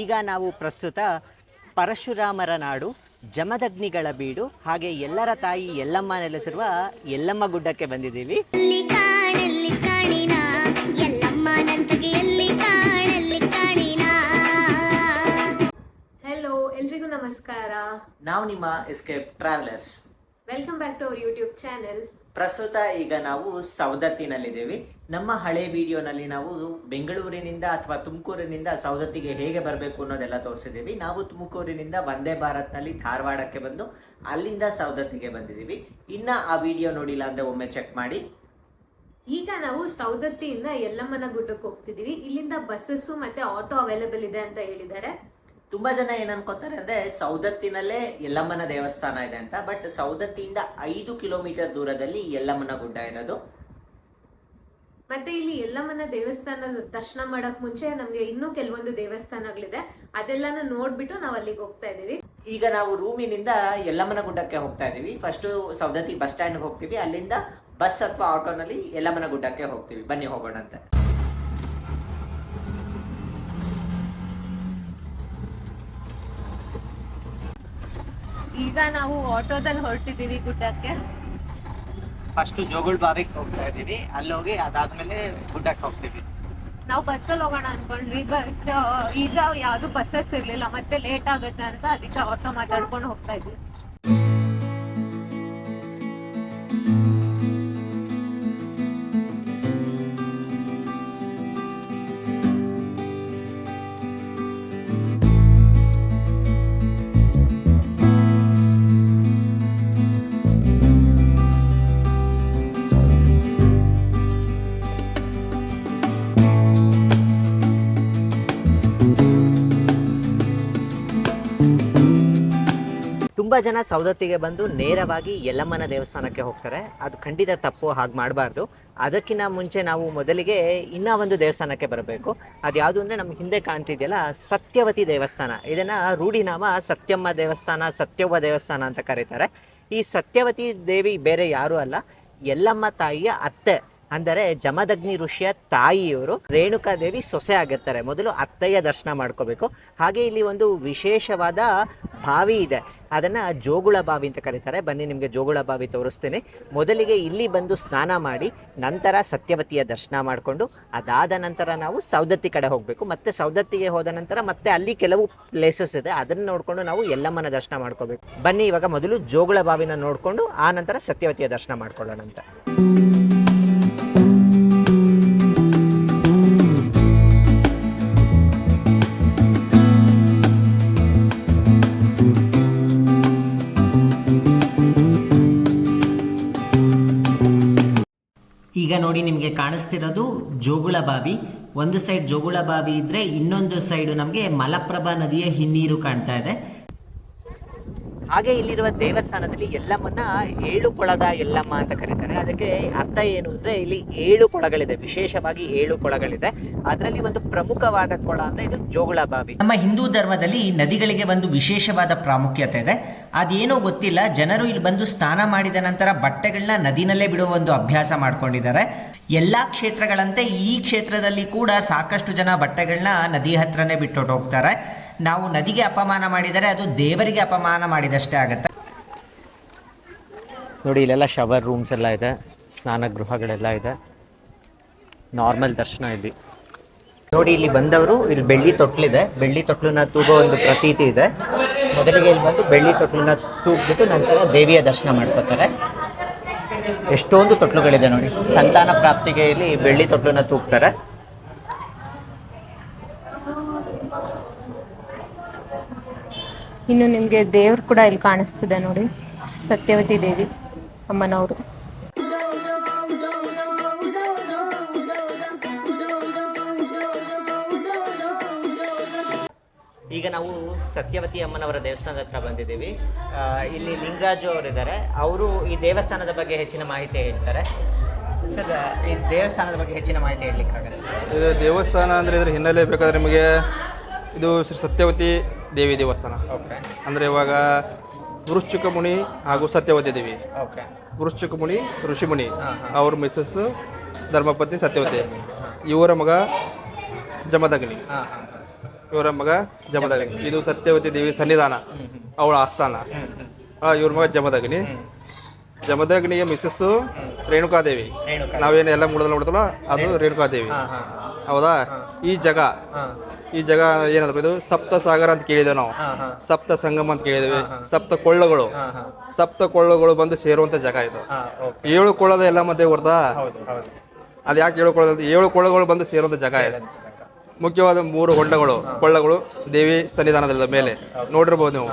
ಈಗ ನಾವು ಪ್ರಸ್ತುತ ಪರಶುರಾಮರ ನಾಡು ಜಮದಗ್ನಿಗಳ ಬೀಡು ಹಾಗೆ ಎಲ್ಲರ ತಾಯಿ ಎಲ್ಲಮ್ಮ ನೆಲೆಸಿರುವ ಎಲ್ಲಮ್ಮ ಗುಡ್ಡಕ್ಕೆ ಬಂದಿದ್ದೀವಿ. ಹೆಲೋ ಎಲ್ರಿಗೂ ನಮಸ್ಕಾರ. ನಾವು ನಿಮ್ಮ escape travellers welcome back to our YouTube channel ಪ್ರಸ್ತುತ ಈಗ ನಾವು ಸವದತ್ತಿನಲ್ಲಿದ್ದೀವಿ. ನಮ್ಮ ಹಳೆ ವಿಡಿಯೋನಲ್ಲಿ ನಾವು ಬೆಂಗಳೂರಿನಿಂದ ಅಥವಾ ತುಮಕೂರಿನಿಂದ ಸವದತ್ತಿಗೆ ಹೇಗೆ ಬರಬೇಕು ಅನ್ನೋದೆಲ್ಲ ತೋರಿಸಿದ್ದೀವಿ. ನಾವು ತುಮಕೂರಿನಿಂದ ವಂದೇ ಭಾರತ್ನಲ್ಲಿ ಧಾರವಾಡಕ್ಕೆ ಬಂದು ಅಲ್ಲಿಂದ ಸವದತ್ತಿಗೆ ಬಂದಿದ್ದೀವಿ. ಇನ್ನು ಆ ವಿಡಿಯೋ ನೋಡಿಲ್ಲ ಅಂದರೆ ಒಮ್ಮೆ ಚೆಕ್ ಮಾಡಿ. ಈಗ ನಾವು ಸೌದತ್ತಿಯಿಂದ ಯಲ್ಲಮ್ಮನ ಗುಡ್ಡಕ್ಕೆ ಹೋಗ್ತಿದ್ದೀವಿ. ಇಲ್ಲಿಂದ ಬಸ್ಸಸ್ಸು ಮತ್ತೆ ಆಟೋ ಅವೈಲೇಬಲ್ ಇದೆ ಅಂತ ಹೇಳಿದ್ದಾರೆ. ತುಂಬಾ ಜನ ಏನ್ ಅನ್ಕೋತಾರೆ ಅಂದ್ರೆ ಸೌದತ್ತಿನಲ್ಲೇ ಯಲ್ಲಮ್ಮನ ದೇವಸ್ಥಾನ ಇದೆ ಅಂತ ಬಟ್ ಸೌದತ್ತಿಯಿಂದ ಐದು ಕಿಲೋಮೀಟರ್ ದೂರದಲ್ಲಿ ಯಲ್ಲಮ್ಮನ ಗುಡ್ಡ ಇರೋದು. ಮತ್ತೆ ಇಲ್ಲಿ ಯಲ್ಲಮ್ಮನ ದೇವಸ್ಥಾನದ ದರ್ಶನ ಮಾಡಕ್ ಮುಂಚೆ ನಮ್ಗೆ ಇನ್ನೂ ಕೆಲವೊಂದು ದೇವಸ್ಥಾನಗಳಿದೆ. ಅದೆಲ್ಲಾನು ನೋಡ್ಬಿಟ್ಟು ನಾವು ಅಲ್ಲಿಗೆ ಹೋಗ್ತಾ ಇದೀವಿ. ಈಗ ನಾವು ರೂಮಿನಿಂದ ಯಲ್ಲಮ್ಮನ ಗುಡ್ಡಕ್ಕೆ ಹೋಗ್ತಾ ಇದೀವಿ. ಫಸ್ಟ್ ಸೌದತ್ತಿ ಬಸ್ ಸ್ಟ್ಯಾಂಡ್ ಹೋಗ್ತೀವಿ. ಅಲ್ಲಿಂದ ಬಸ್ ಅಥವಾ ಆಟೋನಲ್ಲಿ ಯಲ್ಲಮ್ಮನ ಗುಡ್ಡಕ್ಕೆ ಹೋಗ್ತೀವಿ. ಬನ್ನಿ ಹೋಗೋಣಂತೆ. ಈಗ ನಾವು ಆಟೋದಲ್ಲಿ ಹೊರಟಿದೀವಿ ಗುಡ್ಡಕ್ಕೆ. ಫಸ್ಟ್ ಜೋಗುಳ್ ಬಾವಿಗೆ ಹೋಗ್ತಾ ಇದೀವಿ ಅಲ್ಲಿ ಹೋಗಿ ಅದಾದ್ಮೇಲೆ ಗುಡ್ಡಕ್ಕೆ ಹೋಗ್ತೀವಿ. ನಾವು ಬಸ್ಸಲ್ಲಿ ಹೋಗೋಣ ಅನ್ಕೊಂಡ್ವಿ ಬಟ್ ಈಗ ಯಾವ್ದು ಬಸ್ಸಸ್ ಇರ್ಲಿಲ್ಲ ಮತ್ತೆ ಲೇಟ್ ಆಗುತ್ತೆ ಅಂತ ಅದಕ್ಕೆ ಆಟೋ ಮಾತಾಡ್ಕೊಂಡು ಹೋಗ್ತಾ ಇದ್ವಿ. ತುಂಬ ಜನ ಸೌದತ್ತಿಗೆ ಬಂದು ನೇರವಾಗಿ ಯಲ್ಲಮ್ಮನ ದೇವಸ್ಥಾನಕ್ಕೆ ಹೋಗ್ತಾರೆ. ಅದು ಖಂಡಿತ ತಪ್ಪು, ಹಾಗೆ ಮಾಡಬಾರ್ದು. ಅದಕ್ಕಿಂತ ಮುಂಚೆ ನಾವು ಮೊದಲಿಗೆ ಇನ್ನೂ ಒಂದು ದೇವಸ್ಥಾನಕ್ಕೆ ಬರಬೇಕು. ಅದು ಯಾವುದು ಅಂದರೆ ನಮ್ಮ ಹಿಂದೆ ಕಾಣ್ತಿದೆಯಲ್ಲ, ಸತ್ಯವತಿ ದೇವಸ್ಥಾನ. ಇದನ್ನು ರೂಢಿನಾಮ ಸತ್ಯಮ್ಮ ದೇವಸ್ಥಾನ, ಸತ್ಯವ್ವ ದೇವಸ್ಥಾನ ಅಂತ ಕರೀತಾರೆ. ಈ ಸತ್ಯವತಿ ದೇವಿ ಬೇರೆ ಯಾರೂ ಅಲ್ಲ. ಯಲ್ಲಮ್ಮ ತಾಯಿಯ ಅತ್ತೆ. ಅಂದರೆ ಜಮದಗ್ನಿ ಋಷಿಯ ತಾಯಿಯವರು ರೇಣುಕಾ ದೇವಿ ಸೊಸೆ ಆಗಿರ್ತಾರೆ. ಮೊದಲು ಅತ್ತಯ್ಯ ದರ್ಶನ ಮಾಡ್ಕೋಬೇಕು. ಹಾಗೆ ಇಲ್ಲಿ ಒಂದು ವಿಶೇಷವಾದ ಬಾವಿ ಇದೆ. ಅದನ್ನು ಜೋಗುಳ ಬಾವಿ ಅಂತ ಕರೀತಾರೆ. ಬನ್ನಿ ನಿಮಗೆ ಜೋಗುಳ ಬಾವಿ ತೋರಿಸ್ತೀನಿ. ಮೊದಲಿಗೆ ಇಲ್ಲಿ ಬಂದು ಸ್ನಾನ ಮಾಡಿ, ನಂತರ ಸತ್ಯವತಿಯ ದರ್ಶನ ಮಾಡಿಕೊಂಡು, ಅದಾದ ನಂತರ ನಾವು ಸೌದತ್ತಿ ಕಡೆ ಹೋಗಬೇಕು. ಮತ್ತೆ ಸೌದತ್ತಿಗೆ ಹೋದ ನಂತರ ಮತ್ತೆ ಅಲ್ಲಿ ಕೆಲವು ಪ್ಲೇಸಸ್ ಇದೆ. ಅದನ್ನು ನೋಡಿಕೊಂಡು ನಾವು ಎಲ್ಲಮ್ಮನ ದರ್ಶನ ಮಾಡ್ಕೋಬೇಕು. ಬನ್ನಿ ಇವಾಗ ಮೊದಲು ಜೋಗುಳ ಬಾವಿನ ನೋಡಿಕೊಂಡು, ಆ ನಂತರ ಸತ್ಯವತಿಯ ದರ್ಶನ ಮಾಡ್ಕೊಳ್ಳೋಣ ಅಂತ. ಈಗ ನೋಡಿ ನಿಮಗೆ ಕಾಣಿಸ್ತಿರೋದು ಜೋಗುಳ ಬಾವಿ. ಒಂದು ಸೈಡ್ ಜೋಗುಳ ಬಾವಿ ಇದ್ರೆ ಇನ್ನೊಂದು ಸೈಡು ನಮಗೆ ಮಲಪ್ರಭಾ ನದಿಯ ಹಿನ್ನೀರು ಕಾಣ್ತಾ ಇದೆ. ಹಾಗೆ ಇಲ್ಲಿರುವ ದೇವಸ್ಥಾನದಲ್ಲಿ ಎಲ್ಲಮ್ಮನ್ನ ಏಳು ಕೊಳದ ಎಲ್ಲಮ್ಮ ಅಂತ ಕರೀತಾರೆ. ಅದಕ್ಕೆ ಅರ್ಥ ಏನು ಅಂದ್ರೆ ಇಲ್ಲಿ ಏಳು ಕೊಳಗಳಿದೆ, ವಿಶೇಷವಾಗಿ ಏಳು ಕೊಳಗಳಿದೆ. ಅದರಲ್ಲಿ ಒಂದು ಪ್ರಮುಖವಾದ ಕೊಳ ಅಂದ್ರೆ ಇದು ಜೋಗುಳ ಬಾವಿ. ನಮ್ಮ ಹಿಂದೂ ಧರ್ಮದಲ್ಲಿ ನದಿಗಳಿಗೆ ಒಂದು ವಿಶೇಷವಾದ ಪ್ರಾಮುಖ್ಯತೆ ಇದೆ. ಅದೇನೋ ಗೊತ್ತಿಲ್ಲ, ಜನರು ಇಲ್ಲಿ ಬಂದು ಸ್ನಾನ ಮಾಡಿದ ನಂತರ ಬಟ್ಟೆಗಳನ್ನ ನದಿನಲ್ಲೇ ಬಿಡುವ ಒಂದು ಅಭ್ಯಾಸ ಮಾಡ್ಕೊಂಡಿದ್ದಾರೆ. ಎಲ್ಲಾ ಕ್ಷೇತ್ರಗಳಂತೆ ಈ ಕ್ಷೇತ್ರದಲ್ಲಿ ಕೂಡ ಸಾಕಷ್ಟು ಜನ ಬಟ್ಟೆಗಳನ್ನ ನದಿ ಹತ್ರನೇ ಬಿಟ್ಟು ಹೋಗ್ತಾರೆ ನಾವು ನದಿಗೆ ಅಪಮಾನ ಮಾಡಿದರೆ ಅದು ದೇವರಿಗೆ ಅಪಮಾನ ಮಾಡಿದಷ್ಟೇ ಆಗುತ್ತೆ. ನೋಡಿ ಇಲ್ಲೆಲ್ಲ ಶವರ್ ರೂಮ್ಸ್ ಎಲ್ಲ ಇದೆ ಸ್ನಾನ ಗೃಹಗಳೆಲ್ಲ ಇದೆ. ನಾರ್ಮಲ್ ದರ್ಶನ ಇಲ್ಲಿ. ನೋಡಿ ಇಲ್ಲಿ ಬಂದವರು ಇಲ್ಲಿ ಬೆಳ್ಳಿ ತೊಟ್ಲಿದೆ. ಬೆಳ್ಳಿ ತೊಟ್ಲನ್ನ ತೂಗೋ ಒಂದು ಪ್ರತೀತಿ ಇದೆ. ಮೊದಲಿಗೆ ಇಲ್ಲಿ ಬಂದು ಬೆಳ್ಳಿ ತೊಟ್ಲನ್ನ ತೂಗ್ಬಿಟ್ಟು ನಂತರ ದೇವಿಯ ದರ್ಶನ ಮಾಡ್ಕೋತಾರೆ. ಎಷ್ಟೊಂದು ತೊಟ್ಲುಗಳಿದೆ ನೋಡಿ. ಸಂತಾನ ಪ್ರಾಪ್ತಿಗೆ ಇಲ್ಲಿ ಬೆಳ್ಳಿ ತೊಟ್ಲನ್ನ ತೂಗ್ತಾರೆ. ಇನ್ನು ನಿಮಗೆ ದೇವ್ರು ಕೂಡ ಇಲ್ಲಿ ಕಾಣಿಸ್ತಿದೆ ನೋಡಿ ಸತ್ಯವತಿ ದೇವಿ ಅಮ್ಮನವರು. ಈಗ ನಾವು ಸತ್ಯವತಿ ಅಮ್ಮನವರ ದೇವಸ್ಥಾನದ ಹತ್ರ ಬಂದಿದ್ದೀವಿ. ಇಲ್ಲಿ ಲಿಂಗರಾಜು ಅವರಿದ್ದಾರೆ. ಅವರು ಈ ದೇವಸ್ಥಾನದ ಬಗ್ಗೆ ಹೆಚ್ಚಿನ ಮಾಹಿತಿ ಹೇಳ್ತಾರೆ. ಸರ್ ಈ ದೇವಸ್ಥಾನದ ಬಗ್ಗೆ ಹೆಚ್ಚಿನ ಮಾಹಿತಿ ಹೇಳಲಿಕ್ಕಾಗತ್ತೆ. ಇದು ದೇವಸ್ಥಾನ ಅಂದರೆ ಇದ್ರ ಹಿನ್ನೆಲೆ ಬೇಕಾದ್ರೆ ನಿಮಗೆ ಇದು ಶ್ರೀ ಸತ್ಯವತಿ ದೇವಿ ದೇವಸ್ಥಾನ. ಓಕೆ. ಅಂದರೆ ಇವಾಗ ವೃಶ್ಚಿಕ ಮುನಿ ಹಾಗೂ ಸತ್ಯವತಿ ದೇವಿ. ಓಕೆ. ವೃಶ್ಚಿಕ ಮುನಿ ಋಷಿಮುನಿ ಅವ್ರ ಮಿಸ್ಸಸ್ ಧರ್ಮಪತ್ನಿ ಸತ್ಯವತಿ. ಇವರ ಮಗ ಜಮದಗ್ನಿ. ಇವರ ಮಗ ಜಮದಗ್ನಿ. ಇದು ಸತ್ಯವತಿ ದೇವಿ ಸನ್ನಿಧಾನ. ಅವಳ ಆಸ್ಥಾನ. ಆ, ಇವ್ರ ಮಗ ಜಮದಗ್ನಿ. ಜಮದಗ್ನಿಯ ಮಿಸ್ಸಸ್ಸು ರೇಣುಕಾದೇವಿ. ನಾವೇನು ಎಲ್ಲ ಮೂಡದಲ್ಲಿ ನೋಡ್ತಲ್ಲ ಅದು ರೇಣುಕಾದೇವಿ. ಹೌದಾ? ಈ ಜಗ. ಈ ಜಾಗ ಏನಂದ್ರೆ ಇದು ಸಪ್ತ ಸಾಗರ ಅಂತ ಕೇಳಿದ್ದೇವೆ ನಾವು. ಸಪ್ತ ಸಂಗಮ ಅಂತ ಕೇಳಿದ್ವಿ ಸಪ್ತ ಕೊಳ್ಳಗಳು. ಸಪ್ತ ಕೊಳ್ಳಗಳು ಬಂದು ಸೇರುವಂತ ಜಾಗ ಇದು. ಏಳು ಕೊಳ್ಳದ ಎಲ್ಲ ಮಧ್ಯೆ ಹೊರತಾ ಅದು ಯಾಕೆ ಏಳು ಕೊಳ್ಳದ ಏಳು ಕೊಳ್ಳಗಳು ಬಂದು ಸೇರುವಂತ ಜಾಗ ಇದೆ. ಮುಖ್ಯವಾದ ಮೂರು ಹೊಂಡಗಳು ಕೊಳ್ಳಗಳು ದೇವಿ ಸನ್ನಿಧಾನದ ಮೇಲೆ. ನೋಡಿರ್ಬೋದು ನೀವು.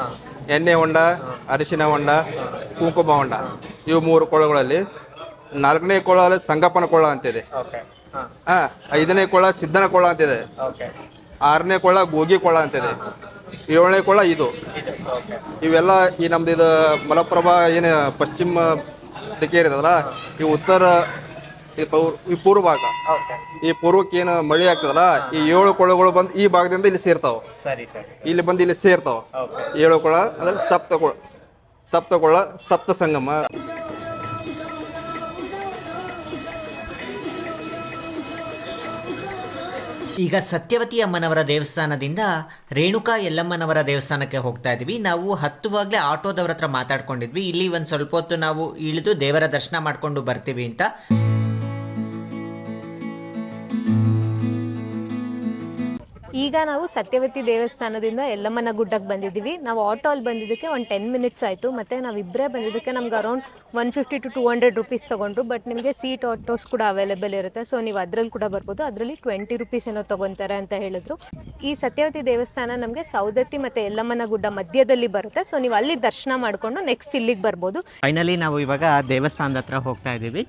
ಎಣ್ಣೆ ಹೊಂಡ ಅರಿಶಿನ ಹೊಂಡ ಕುಂಕುಮ ಹೊಂಡ. ಇವು ಮೂರು ಕೊಳ್ಳಗಳಲ್ಲಿ. ನಾಲ್ಕನೇ ಕೊಳ್ಳ ಸಂಗಪ್ಪನ ಕೊಳ್ಳ ಅಂತಿದೆ. ಹಾ. ಐದನೇ ಕೊಳ್ಳ ಸಿದ್ಧನ ಕೊಳ್ಳ ಅಂತಿದೆ. ಆರನೇ ಕೊಳ್ಳ ಗೋಗಿ ಕೊಳ್ಳ ಅಂತಿದೆ. ಏಳನೇ ಕೊಳ್ಳ ಇದು. ಇವೆಲ್ಲ ಈ ನಮ್ದು ಇದು ಮಲಪ್ರಭಾ ಏನು ಪಶ್ಚಿಮ ದಿಕ್ಕೇ ಇರ್ತದಲ್ಲ ಈ ಉತ್ತರ ಈ ಪೂರ್ವ ಭಾಗ. ಈ ಪೂರ್ವಕ್ಕೆ ಏನು ಮಳೆ ಆಗ್ತದಲ್ಲ ಈ ಏಳು ಕೊಳಗಳು ಬಂದು ಈ ಭಾಗದಿಂದ ಇಲ್ಲಿ ಸೇರ್ತಾವ. ಸರಿ ಸರಿ. ಇಲ್ಲಿ ಬಂದು ಇಲ್ಲಿ ಸೇರ್ತಾವ. ಏಳು ಕೊಳ ಅಂದ್ರೆ ಸಪ್ತ ಕೊಳ ಸಪ್ತ ಕೊಳ ಸಪ್ತ ಸಂಗಮ ಈಗ ಸತ್ಯವತಿ ಅಮ್ಮನವರ ದೇವಸ್ಥಾನದಿಂದ ರೇಣುಕಾ ಯಲ್ಲಮ್ಮನವರ ದೇವಸ್ಥಾನಕ್ಕೆ ಹೋಗ್ತಾ ಇದ್ವಿ. ನಾವು ಹತ್ತುವಾಗಲೇ ಆಟೋದವ್ರ ಹತ್ರ ಮಾತಾಡ್ಕೊಂಡಿದ್ವಿ. ಇಲ್ಲಿ ಒಂದು ಸ್ವಲ್ಪ ಹೊತ್ತು ನಾವು ಇಳಿದು ದೇವರ ದರ್ಶನ ಮಾಡ್ಕೊಂಡು ಬರ್ತೀವಿ ಅಂತ. ಈಗ ನಾವು ಸತ್ಯವತಿ ದೇವಸ್ಥಾನದಿಂದ ಯಲ್ಲಮ್ಮನ ಗುಡ್ಡಕ್ಕೆ ಬಂದಿದ್ದೀವಿ. ನಾವು ಆಟೋ ಅಲ್ಲಿ ಬಂದಿದ್ದಕ್ಕೆ ಒಂದು ಟೆನ್ ಮಿನಿಟ್ಸ್ ಆಯಿತು. ಮತ್ತು ನಾವಿಬ್ಬರೇ ಬಂದಿದ್ದಕ್ಕೆ ನಮ್ಗೆ around one fifty to two hundred rupees ತೊಗೊಂಡ್ರು. ಬಟ್ ನಿಮಗೆ ಸೀಟ್ ಆಟೋಸ್ ಕೂಡ ಅವೈಲೇಬಲ್ ಇರುತ್ತೆ. ಸೊ ನೀವು ಅದರಲ್ಲಿ ಕೂಡ ಬರ್ಬೋದು. ಅದರಲ್ಲಿ ಟ್ವೆಂಟಿ ರುಪೀಸ್ ಏನೋ ತೊಗೊತಾರೆ ಅಂತ ಹೇಳಿದ್ರು. ಈ ಸತ್ಯವತಿ ದೇವಸ್ಥಾನ ನಮಗೆ ಸೌದತ್ತಿ ಮತ್ತು ಯಲ್ಲಮ್ಮನ ಗುಡ್ಡ ಮಧ್ಯದಲ್ಲಿ ಬರುತ್ತೆ. ಸೊ ನೀವು ಅಲ್ಲಿ ದರ್ಶನ ಮಾಡಿಕೊಂಡು ನೆಕ್ಸ್ಟ್ ಇಲ್ಲಿಗೆ ಬರ್ಬೋದು. ಫೈನಲಿ ನಾವು ಇವಾಗ ದೇವಸ್ಥಾನದ ಹತ್ರ ಹೋಗ್ತಾ ಇದ್ದೀವಿ.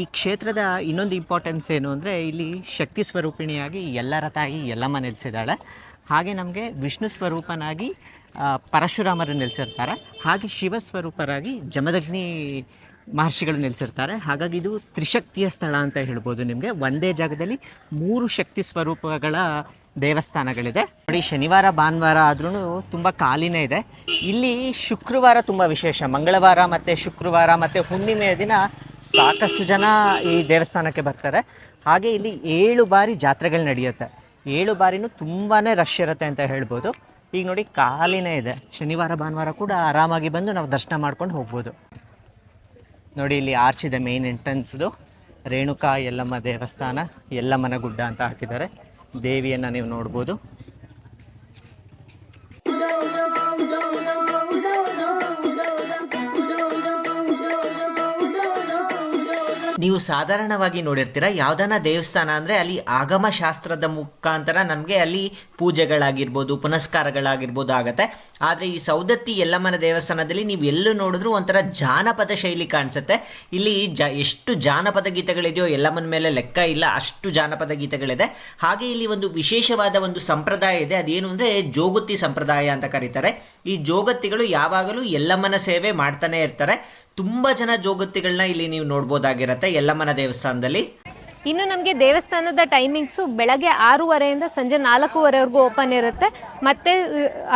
ಈ ಕ್ಷೇತ್ರದ ಇನ್ನೊಂದು ಇಂಪಾರ್ಟೆನ್ಸ್ ಏನು ಅಂದರೆ ಇಲ್ಲಿ ಶಕ್ತಿ ಸ್ವರೂಪಿಣಿಯಾಗಿ ಎಲ್ಲರ ತಾಯಿ, ಎಲ್ಲಮ್ಮ ನೆಲೆಸಿದ್ದಾಳೆ. ಹಾಗೆ ನಮಗೆ ವಿಷ್ಣು ಸ್ವರೂಪನಾಗಿ ಪರಶುರಾಮರು ನೆಲೆಸಿರ್ತಾರೆ. ಹಾಗೆ ಶಿವ ಸ್ವರೂಪರಾಗಿ ಜಮದಗ್ನಿ ಮಹರ್ಷಿಗಳು ನೆಲೆಸಿರ್ತಾರೆ. ಹಾಗಾಗಿ ಇದು ತ್ರಿಶಕ್ತಿಯ ಸ್ಥಳ ಅಂತ ಹೇಳ್ಬೋದು ನಿಮಗೆ. ಒಂದೇ ಜಾಗದಲ್ಲಿ ಮೂರು ಶಕ್ತಿ ಸ್ವರೂಪಗಳ ದೇವಸ್ಥಾನಗಳಿದೆ. ನೋಡಿ, ಶನಿವಾರ, ಭಾನುವಾರ ಆದ್ರೂ ತುಂಬ ಖಾಲಿನೇ ಇದೆ. ಇಲ್ಲಿ ಶುಕ್ರವಾರ ತುಂಬ ವಿಶೇಷ. ಮಂಗಳವಾರ ಮತ್ತು ಶುಕ್ರವಾರ ಮತ್ತು ಹುಣ್ಣಿಮೆಯ ದಿನ ಸಾಕಷ್ಟು ಜನ ಈ ದೇವಸ್ಥಾನಕ್ಕೆ ಬರ್ತಾರೆ. ಹಾಗೆ ಇಲ್ಲಿ ಏಳು ಬಾರಿ ಜಾತ್ರೆಗಳು ನಡೆಯುತ್ತೆ. ಏಳು ಬಾರಿನೂ ತುಂಬಾ ರಶ್ ಇರುತ್ತೆ ಅಂತ ಹೇಳ್ಬೋದು. ಈಗ ನೋಡಿ ಖಾಲಿನೇ ಇದೆ. ಶನಿವಾರ, ಭಾನುವಾರ ಕೂಡ ಆರಾಮಾಗಿ ಬಂದು ನಾವು ದರ್ಶನ ಮಾಡ್ಕೊಂಡು ಹೋಗ್ಬೋದು. ನೋಡಿ ಇಲ್ಲಿ ಆರ್ಚ್ ಇದೆ ಮೇನ್ ಎಂಟ್ರೆನ್ಸ್ದು ರೇಣುಕಾ ಯಲ್ಲಮ್ಮ ದೇವಸ್ಥಾನ, ಯಲ್ಲಮ್ಮನ ಗುಡ್ಡ ಅಂತ ಹಾಕಿದ್ದಾರೆ. ದೇವಿಯನ್ನು ನೀವು ನೋಡ್ಬೋದು. ನೀವು ಸಾಧಾರಣವಾಗಿ ನೋಡಿರ್ತೀರ, ಯಾವ್ದಾನ ದೇವಸ್ಥಾನ ಅಂದರೆ ಅಲ್ಲಿ ಆಗಮ ಶಾಸ್ತ್ರದ ಮುಖಾಂತರ ನಮಗೆ ಅಲ್ಲಿ ಪೂಜೆಗಳಾಗಿರ್ಬೋದು, ಪುನಸ್ಕಾರಗಳಾಗಿರ್ಬೋದು ಆಗುತ್ತೆ. ಆದರೆ ಈ ಸೌದತ್ತಿ ಯಲ್ಲಮ್ಮನ ದೇವಸ್ಥಾನದಲ್ಲಿ ನೀವು ಎಲ್ಲೂ ನೋಡಿದ್ರೂ ಒಂಥರ ಜಾನಪದ ಶೈಲಿ ಕಾಣಿಸುತ್ತೆ. ಇಲ್ಲಿ ಜ, ಎಷ್ಟು ಜಾನಪದ ಗೀತೆಗಳಿದೆಯೋ ಯಲ್ಲಮ್ಮನ ಮೇಲೆ ಲೆಕ್ಕ ಇಲ್ಲ, ಅಷ್ಟು ಜಾನಪದ ಗೀತೆಗಳಿದೆ. ಹಾಗೆ ಇಲ್ಲಿ ಒಂದು ವಿಶೇಷವಾದ ಒಂದು ಸಂಪ್ರದಾಯ ಇದೆ, ಅದೇನು ಅಂದರೆ ಜೋಗುತ್ತಿ ಸಂಪ್ರದಾಯ ಅಂತ ಕರೀತಾರೆ. ಈ ಜೋಗತ್ತಿಗಳು ಯಾವಾಗಲೂ ಯಲ್ಲಮ್ಮನ ಸೇವೆ ಮಾಡ್ತಾನೆ ಇರ್ತಾರೆ. ತುಂಬ ಜನ ಜೋಗತ್ತಿಗಳನ್ನ ಇಲ್ಲಿ ನೀವು ನೋಡ್ಬೋದಾಗಿರತ್ತೆ ಯಲ್ಲಮ್ಮನ ದೇವಸ್ಥಾನದಲ್ಲಿ. ಇನ್ನು ನಮಗೆ ದೇವಸ್ಥಾನದ ಟೈಮಿಂಗ್ಸು ಬೆಳಗ್ಗೆ ಆರೂವರೆಯಿಂದ ಸಂಜೆ ನಾಲ್ಕೂವರೆವರೆಗೂ ಓಪನ್ ಇರುತ್ತೆ. ಮತ್ತೆ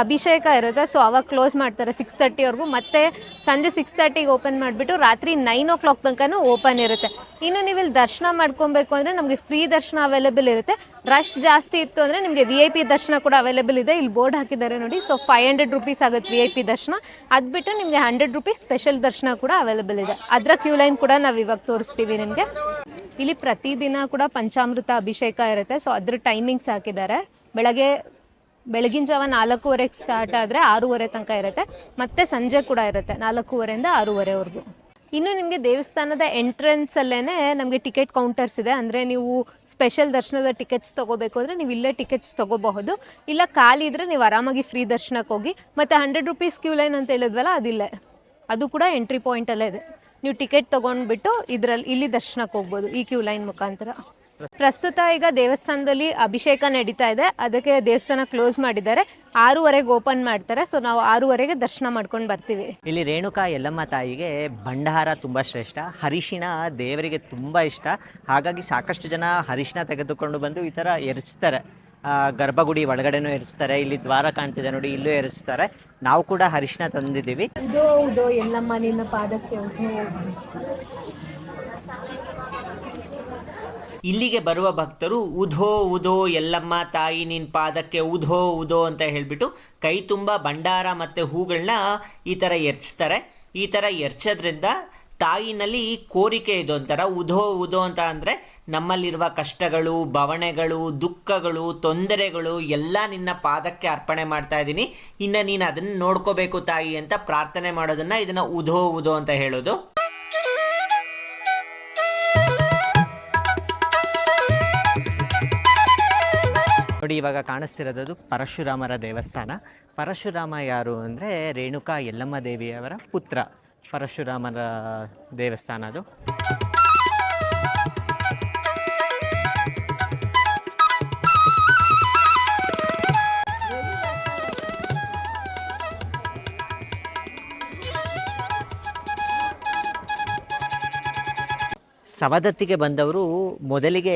ಅಭಿಷೇಕ ಇರುತ್ತೆ. ಸೊ ಅವಾಗ ಕ್ಲೋಸ್ ಮಾಡ್ತಾರೆ ಸಿಕ್ಸ್ ತರ್ಟಿವರೆಗೂ ಮತ್ತೆ ಸಂಜೆ ಸಿಕ್ಸ್ ತರ್ಟಿಗೆ ಓಪನ್ ಮಾಡಿಬಿಟ್ಟು ರಾತ್ರಿ ನೈನ್ ಓ ಕ್ಲಾಕ್ ತನಕನೂ ಓಪನ್ ಇರುತ್ತೆ. ಇನ್ನು ನೀವು ಇಲ್ಲಿ ದರ್ಶನ ಮಾಡ್ಕೊಬೇಕು ಅಂದರೆ ನಮಗೆ ಫ್ರೀ ದರ್ಶನ ಅವೈಲೇಬಲ್ ಇರುತ್ತೆ. ರಶ್ ಜಾಸ್ತಿ ಇತ್ತು ಅಂದರೆ ನಿಮಗೆ ವಿ ಐ ಪಿ ದರ್ಶನ ಕೂಡ ಅವೈಲೇಬಲ್ ಇದೆ. ಇಲ್ಲಿ ಬೋರ್ಡ್ ಹಾಕಿದ್ದಾರೆ ನೋಡಿ. ಸೊ ಫೈವ್ ಹಂಡ್ರೆಡ್ ರುಪೀಸ್ ಆಗುತ್ತೆ ವಿ ಐ ಪಿ ದರ್ಶನ. ಅದು ಬಿಟ್ಟು ನಿಮಗೆ ಹಂಡ್ರೆಡ್ ರುಪೀಸ್ ಸ್ಪೆಷಲ್ ದರ್ಶನ ಕೂಡ ಅವೈಲೇಬಲ್ ಇದೆ. ಅದರ ಕ್ಯೂ ಲೈನ್ ಕೂಡ ನಾವು ಇವಾಗ ತೋರಿಸ್ತೀವಿ ನಿಮಗೆ. ಇಲ್ಲಿ ಪ್ರತಿದಿನ ಕೂಡ ಪಂಚಾಮೃತ ಅಭಿಷೇಕ ಇರುತ್ತೆ. ಸೊ ಅದ್ರ ಟೈಮಿಂಗ್ಸ್ ಹಾಕಿದ್ದಾರೆ. ಬೆಳಗ್ಗೆ, ಬೆಳಗಿನ ಜಾವ ನಾಲ್ಕೂವರೆಗೆ ಸ್ಟಾರ್ಟ್ ಆದರೆ ಆರೂವರೆ ತನಕ ಇರುತ್ತೆ. ಮತ್ತೆ ಸಂಜೆ ಕೂಡ ಇರುತ್ತೆ, ನಾಲ್ಕೂವರೆಯಿಂದ ಆರೂವರೆವರೆಗೂ. ಇನ್ನು ನಿಮಗೆ ದೇವಸ್ಥಾನದ ಎಂಟ್ರೆನ್ಸಲ್ಲೇ ನಮಗೆ ಟಿಕೆಟ್ ಕೌಂಟರ್ಸ್ ಇದೆ. ಅಂದರೆ ನೀವು ಸ್ಪೆಷಲ್ ದರ್ಶನದ ಟಿಕೆಟ್ಸ್ ತೊಗೋಬೇಕು ಅಂದರೆ ನೀವು ಇಲ್ಲೇ ಟಿಕೆಟ್ಸ್ ತೊಗೋಬಹುದು. ಇಲ್ಲ ಖಾಲಿ ಇದ್ದರೆ ನೀವು ಆರಾಮಾಗಿ ಫ್ರೀ ದರ್ಶನಕ್ಕೆ ಹೋಗಿ. ಮತ್ತು ಹಂಡ್ರೆಡ್ ರುಪೀಸ್ ಕ್ಯೂ ಲೈನ್ ಅಂತ ಹೇಳಿದ್ವಲ್ಲ, ಅದಿಲ್ಲೇ. ಅದು ಕೂಡ ಎಂಟ್ರಿ ಪಾಯಿಂಟಲ್ಲೇ ಇದೆ. ನೀವು ಟಿಕೆಟ್ ತಗೊಂಡ್ಬಿಟ್ಟು ಇದರಲ್ಲಿ ಇಲ್ಲಿ ದರ್ಶನಕ್ಕೆ ಹೋಗ್ಬೋದು, ಈ ಕ್ಯೂ ಲೈನ್ ಮುಖಾಂತರ. ಪ್ರಸ್ತುತ ಈಗ ದೇವಸ್ಥಾನದಲ್ಲಿ ಅಭಿಷೇಕ ನಡೀತಾ ಇದೆ. ಅದಕ್ಕೆ ದೇವಸ್ಥಾನ ಕ್ಲೋಸ್ ಮಾಡಿದ್ದಾರೆ. ಆರೂವರೆಗೆ ಓಪನ್ ಮಾಡ್ತಾರೆ. ಸೊ ನಾವು ಆರೂವರೆಗೆ ದರ್ಶನ ಮಾಡ್ಕೊಂಡು ಬರ್ತೀವಿ. ಇಲ್ಲಿ ರೇಣುಕಾ ಯಲ್ಲಮ್ಮ ತಾಯಿಗೆ ಭಂಡಾರ ತುಂಬ ಶ್ರೇಷ್ಠ. ಹರಿಶಿಣ ದೇವರಿಗೆ ತುಂಬ ಇಷ್ಟ. ಹಾಗಾಗಿ ಸಾಕಷ್ಟು ಜನ ಹರಿಶಿಣ ತೆಗೆದುಕೊಂಡು ಬಂದು ಈ ಥರ ಎರಚ್ತಾರೆ. ಗರ್ಭಗುಡಿ ಒಳಗಡೆನೂ ಇರಿಸ್ತಾರೆ ಇಲ್ಲಿ ದ್ವಾರ ಕಾಣ್ತಿದೆ ನೋಡಿ ಇಲ್ಲೂ ಇರಿಸ್ತಾರೆ ನಾವು ಕೂಡ ಹರಿಶಿನ ತಂದಿದ್ದೀವಿ. ಇದು ಇದು ಎಲ್ಲಮ್ಮ ನಿನ್ನ ಪಾದಕ್ಕೆ ಇಲ್ಲಿಗೆ ಬರುವ ಭಕ್ತರು ಉಧೋ ಉಧೋ ಎಲ್ಲಮ್ಮ ತಾಯಿ ನಿನ್ ಪಾದಕ್ಕೆ ಉಧೋ ಉಧೋ ಅಂತ ಹೇಳ್ಬಿಟ್ಟು ಕೈ ತುಂಬ ಭಂಡಾರ ಮತ್ತು ಹೂಗಳನ್ನ ಈ ಥರ ಎರ್ಚ್ತಾರೆ. ಈ ಥರ ಎರ್ಚೋದ್ರಿಂದ ತಾಯಿನಲ್ಲಿ ಕೋರಿಕೆ ಇದು ಒಂಥರ ಉಧೋ ಉದೋ ಅಂತ ಅಂದರೆ ನಮ್ಮಲ್ಲಿರುವ ಕಷ್ಟಗಳು, ಬವಣೆಗಳು, ದುಃಖಗಳು, ತೊಂದರೆಗಳು ಎಲ್ಲ ನಿನ್ನ ಪಾದಕ್ಕೆ ಅರ್ಪಣೆ ಮಾಡ್ತಾ ಇದ್ದೀನಿ. ಇನ್ನು ನೀನು ಅದನ್ನು ನೋಡ್ಕೋಬೇಕು ತಾಯಿ ಅಂತ ಪ್ರಾರ್ಥನೆ ಮಾಡೋದನ್ನು ಇದನ್ನು ಉಧೋ ಉದೋ ಅಂತ ಹೇಳೋದು. ನೋಡಿ, ಇವಾಗ ಕಾಣಿಸ್ತಿರೋದು ಪರಶುರಾಮರ ದೇವಸ್ಥಾನ. ಪರಶುರಾಮ ಯಾರು ಅಂದರೆ ರೇಣುಕಾ ಯಲ್ಲಮ್ಮ ದೇವಿಯವರ ಪುತ್ರ. ಪರಶುರಾಮರ ದೇವಸ್ಥಾನ ಅದು. ಸವದತ್ತಿಗೆ ಬಂದವರು ಮೊದಲಿಗೆ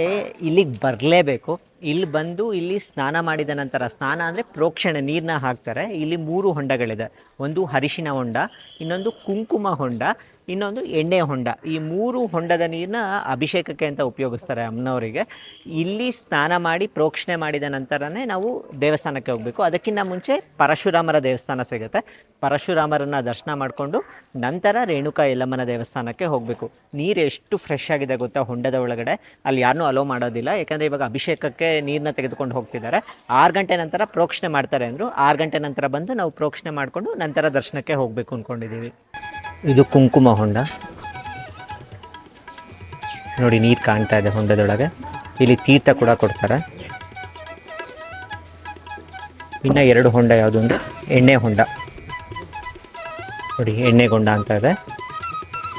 ಇಲ್ಲಿಗೆ ಬರಲೇಬೇಕು. ಇಲ್ಲಿ ಬಂದು ಇಲ್ಲಿ ಸ್ನಾನ ಮಾಡಿದ ನಂತರ, ಸ್ನಾನ ಅಂದರೆ ಪ್ರೋಕ್ಷಣೆ ನೀರನ್ನ ಹಾಕ್ತಾರೆ. ಇಲ್ಲಿ ಮೂರು ಹೊಂಡಗಳಿದೆ. ಒಂದು ಹರಿಶಿನ ಹೊಂಡ, ಇನ್ನೊಂದು ಕುಂಕುಮ ಹೊಂಡ ಇನ್ನೊಂದು ಎಣ್ಣೆ ಹೊಂಡ. ಈ ಮೂರು ಹೊಂಡದ ನೀರನ್ನ ಅಭಿಷೇಕಕ್ಕೆ ಅಂತ ಉಪಯೋಗಿಸ್ತಾರೆ ಅಮ್ಮನವರಿಗೆ. ಇಲ್ಲಿ ಸ್ನಾನ ಮಾಡಿ ಪ್ರೋಕ್ಷಣೆ ಮಾಡಿದ ನಂತರನೇ ನಾವು ದೇವಸ್ಥಾನಕ್ಕೆ ಹೋಗಬೇಕು. ಅದಕ್ಕಿಂತ ಮುಂಚೆ ಪರಶುರಾಮರ ದೇವಸ್ಥಾನ ಸಿಗುತ್ತೆ. ಪರಶುರಾಮರನ್ನ ದರ್ಶನ ಮಾಡಿಕೊಂಡು ನಂತರ ರೇಣುಕಾ ಯಲ್ಲಮ್ಮನ ದೇವಸ್ಥಾನಕ್ಕೆ ಹೋಗಬೇಕು. ನೀರು ಎಷ್ಟು ಫ್ರೆಶ್ ಆಗಿದೆ ಗೊತ್ತಾ ಹೊಂಡದ ಒಳಗಡೆ. ಅಲ್ಲಿ ಯಾರನ್ನೂ ಅಲೋ ಮಾಡೋದಿಲ್ಲ. ಯಾಕಂದರೆ ಇವಾಗ ಅಭಿಷೇಕಕ್ಕೆ ನೀರನ್ನ ತೆಗೆದುಕೊಂಡು ಹೋಗ್ತಿದ್ದಾರೆ. ಆರು ಗಂಟೆ ನಂತರ ಪ್ರೋಕ್ಷಣೆ ಮಾಡ್ತಾರೆ ಅಂದರು. ಆರು ಗಂಟೆ ನಂತರ ಬಂದು ನಾವು ಪ್ರೋಕ್ಷಣೆ ಮಾಡಿಕೊಂಡು ನಂತರ ದರ್ಶನಕ್ಕೆ ಹೋಗಬೇಕು ಅಂದ್ಕೊಂಡಿದ್ದೀವಿ ಇದು ಕುಂಕುಮ ಹೊಂಡ. ನೋಡಿ ನೀರು ಕಾಣ್ತಾ ಇದೆ ಹೊಂಡದೊಳಗೆ. ಇಲ್ಲಿ ತೀರ್ಥ ಕೂಡ ಕೊಡ್ತಾರೆ. ಇನ್ನು ಎರಡು ಹೊಂಡ ಯಾವುದು ಅಂದರೆ ಎಣ್ಣೆ ಹೊಂಡ. ನೋಡಿ ಎಣ್ಣೆಗೊಂಡ ಅಂತ ಇದೆ.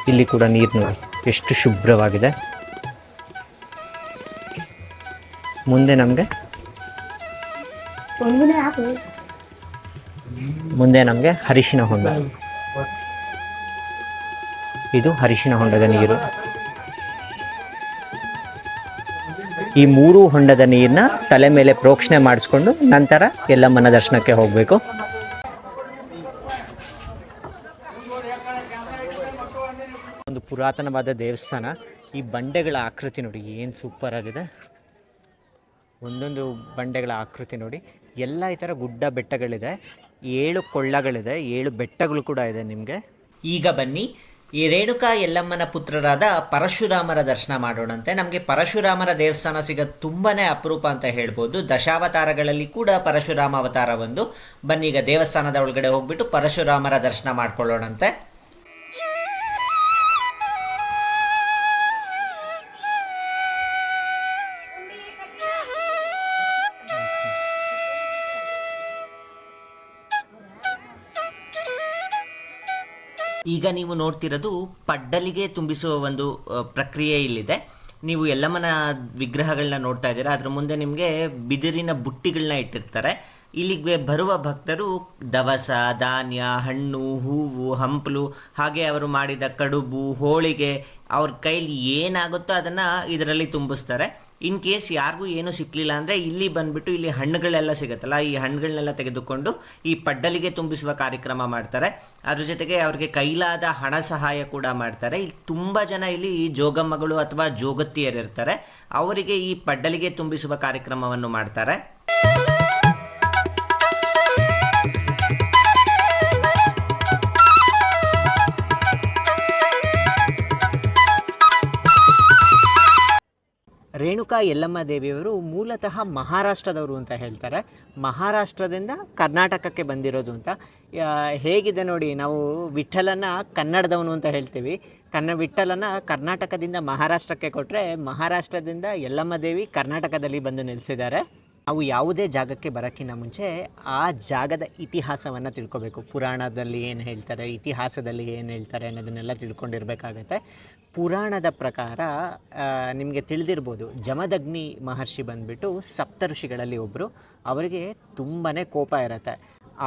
ಇಲ್ಲಿ ಕೂಡ ನೀರು ನೋಡಿ ಎಷ್ಟು ಶುಭ್ರವಾಗಿದೆ. ಮುಂದೆ ನಮಗೆ? ಮುಂದೆ ನಮಗೆ ಹರಿಶಿನ ಹೊಂಡ. ಇದು ಹರಿಶಿನ ಹೊಂಡದ ನೀರು. ಈ ಮೂರು ಹೊಂಡದ ನೀರನ್ನ ತಲೆ ಮೇಲೆ ಪ್ರೋಕ್ಷಣೆ ಮಾಡಿಸ್ಕೊಂಡು ನಂತರ ಎಲ್ಲಮ್ಮನ ದರ್ಶನಕ್ಕೆ ಹೋಗಬೇಕು. ಒಂದು ಪುರಾತನವಾದ ದೇವಸ್ಥಾನ. ಈ ಬಂಡೆಗಳ ಆಕೃತಿ ನೋಡಿ, ಏನು ಸೂಪರ್ ಆಗಿದೆ. ಒಂದೊಂದು ಬಂಡೆಗಳ ಆಕೃತಿ ನೋಡಿ. ಎಲ್ಲ ಈ ಥರ ಗುಡ್ಡ ಬೆಟ್ಟಗಳಿದೆ. ಏಳು ಕೊಳ್ಳಗಳಿದೆ. ಏಳು ಬೆಟ್ಟಗಳು ಕೂಡ ಇದೆ ನಿಮಗೆ. ಈಗ ಬನ್ನಿ. ಈ ರೇಣುಕಾ ಯಲ್ಲಮ್ಮನ ಪುತ್ರರಾದ ಪರಶುರಾಮರ ದರ್ಶನ ಮಾಡೋಣಂತೆ. ನಮಗೆ ಪರಶುರಾಮರ ದೇವಸ್ಥಾನ ಸಿಗೋದು ತುಂಬಾನೇ ಅಪರೂಪ ಅಂತ ಹೇಳ್ಬೋದು. ದಶಾವತಾರಗಳಲ್ಲಿ ಕೂಡ ಪರಶುರಾಮ ಅವತಾರ ಒಂದು ಬನ್ನಿ ಈಗ ದೇವಸ್ಥಾನದ ಒಳಗಡೆ ಹೋಗ್ಬಿಟ್ಟು ಪರಶುರಾಮರ ದರ್ಶನ ಮಾಡ್ಕೊಳ್ಳೋಣಂತೆ. ಈಗ ನೀವು ನೋಡ್ತಿರೋದು ಪಡ್ಡಲಿಗೆ ತುಂಬಿಸುವ ಒಂದು ಪ್ರಕ್ರಿಯೆ ಇಲ್ಲಿದೆ. ನೀವು ಎಲ್ಲಮ್ಮನ ವಿಗ್ರಹಗಳನ್ನ ನೋಡ್ತಾ ಇದ್ದೀರಾ. ಅದ್ರ ಮುಂದೆ ನಿಮಗೆ ಬಿದಿರಿನ ಬುಟ್ಟಿಗಳನ್ನ ಇಟ್ಟಿರ್ತಾರೆ. ಇಲ್ಲಿಗೆ ಬರುವ ಭಕ್ತರು ದವಸ, ಧಾನ್ಯ, ಹಣ್ಣು, ಹೂವು, ಹಂಪಲು, ಹಾಗೆ ಅವರು ಮಾಡಿದ ಕಡುಬು, ಹೋಳಿಗೆ, ಅವ್ರ ಕೈಲಿ ಏನಾಗುತ್ತೋ ಅದನ್ನು ಇದರಲ್ಲಿ ತುಂಬಿಸ್ತಾರೆ. ಇನ್ ಕೇಸ್ ಯಾರಿಗೂ ಏನೂ ಸಿಕ್ಕಲಿಲ್ಲ ಅಂದರೆ ಇಲ್ಲಿ ಬಂದ್ಬಿಟ್ಟು ಇಲ್ಲಿ ಹಣ್ಣುಗಳೆಲ್ಲ ಸಿಗುತ್ತಲ್ಲ, ಈ ಹಣ್ಣುಗಳನ್ನೆಲ್ಲ ತೆಗೆದುಕೊಂಡು ಈ ಪಡ್ಡಲಿಗೆ ತುಂಬಿಸುವ ಕಾರ್ಯಕ್ರಮ ಮಾಡ್ತಾರೆ. ಅದ್ರ ಜೊತೆಗೆ ಅವ್ರಿಗೆ ಕೈಲಾದ ಹಣ ಸಹಾಯ ಕೂಡ ಮಾಡ್ತಾರೆ. ಇಲ್ಲಿ ತುಂಬ ಜನ ಇಲ್ಲಿ ಈ ಜೋಗಮ್ಮಗಳು ಅಥವಾ ಜೋಗತ್ತಿಯರಿರ್ತಾರೆ. ಅವರಿಗೆ ಈ ಪಡ್ಡಲಿಗೆ ತುಂಬಿಸುವ ಕಾರ್ಯಕ್ರಮವನ್ನು ಮಾಡ್ತಾರೆ. ರೇಣುಕಾ ಯಲ್ಲಮ್ಮ ದೇವಿಯವರು ಮೂಲತಃ ಮಹಾರಾಷ್ಟ್ರದವರು ಅಂತ ಹೇಳ್ತಾರೆ. ಮಹಾರಾಷ್ಟ್ರದಿಂದ ಕರ್ನಾಟಕಕ್ಕೆ ಬಂದಿರೋದು ಅಂತ. ಹೇಗಿದೆ ನೋಡಿ, ನಾವು ವಿಠಲನ ಕನ್ನಡದವನು ಅಂತ ಹೇಳ್ತೀವಿ. ಕನ್ನ, ವಿಠಲನ ಕರ್ನಾಟಕದಿಂದ ಮಹಾರಾಷ್ಟ್ರಕ್ಕೆ ಕೊಟ್ಟರೆ ಮಹಾರಾಷ್ಟ್ರದಿಂದ ಯಲ್ಲಮ್ಮ ದೇವಿ ಕರ್ನಾಟಕದಲ್ಲಿ ಬಂದು ನಿಲ್ಲಿಸಿದ್ದಾರೆ ನಾವು ಯಾವುದೇ ಜಾಗಕ್ಕೆ ಬರೋಕ್ಕಿಂತ ಮುಂಚೆ ಆ ಜಾಗದ ಇತಿಹಾಸವನ್ನು ತಿಳ್ಕೊಬೇಕು. ಪುರಾಣದಲ್ಲಿ ಏನು ಹೇಳ್ತಾರೆ, ಇತಿಹಾಸದಲ್ಲಿ ಏನು ಹೇಳ್ತಾರೆ ಅನ್ನೋದನ್ನೆಲ್ಲ ತಿಳ್ಕೊಂಡಿರ್ಬೇಕಾಗತ್ತೆ. ಪುರಾಣದ ಪ್ರಕಾರ ನಿಮಗೆ ತಿಳಿದಿರ್ಬೋದು, ಜಮದಗ್ನಿ ಮಹರ್ಷಿ ಬಂದ್ಬಿಟ್ಟು ಸಪ್ತಋಷಿಗಳಲ್ಲಿ ಒಬ್ಬರು ಅವರಿಗೆ ತುಂಬಾ ಕೋಪ ಇರುತ್ತೆ.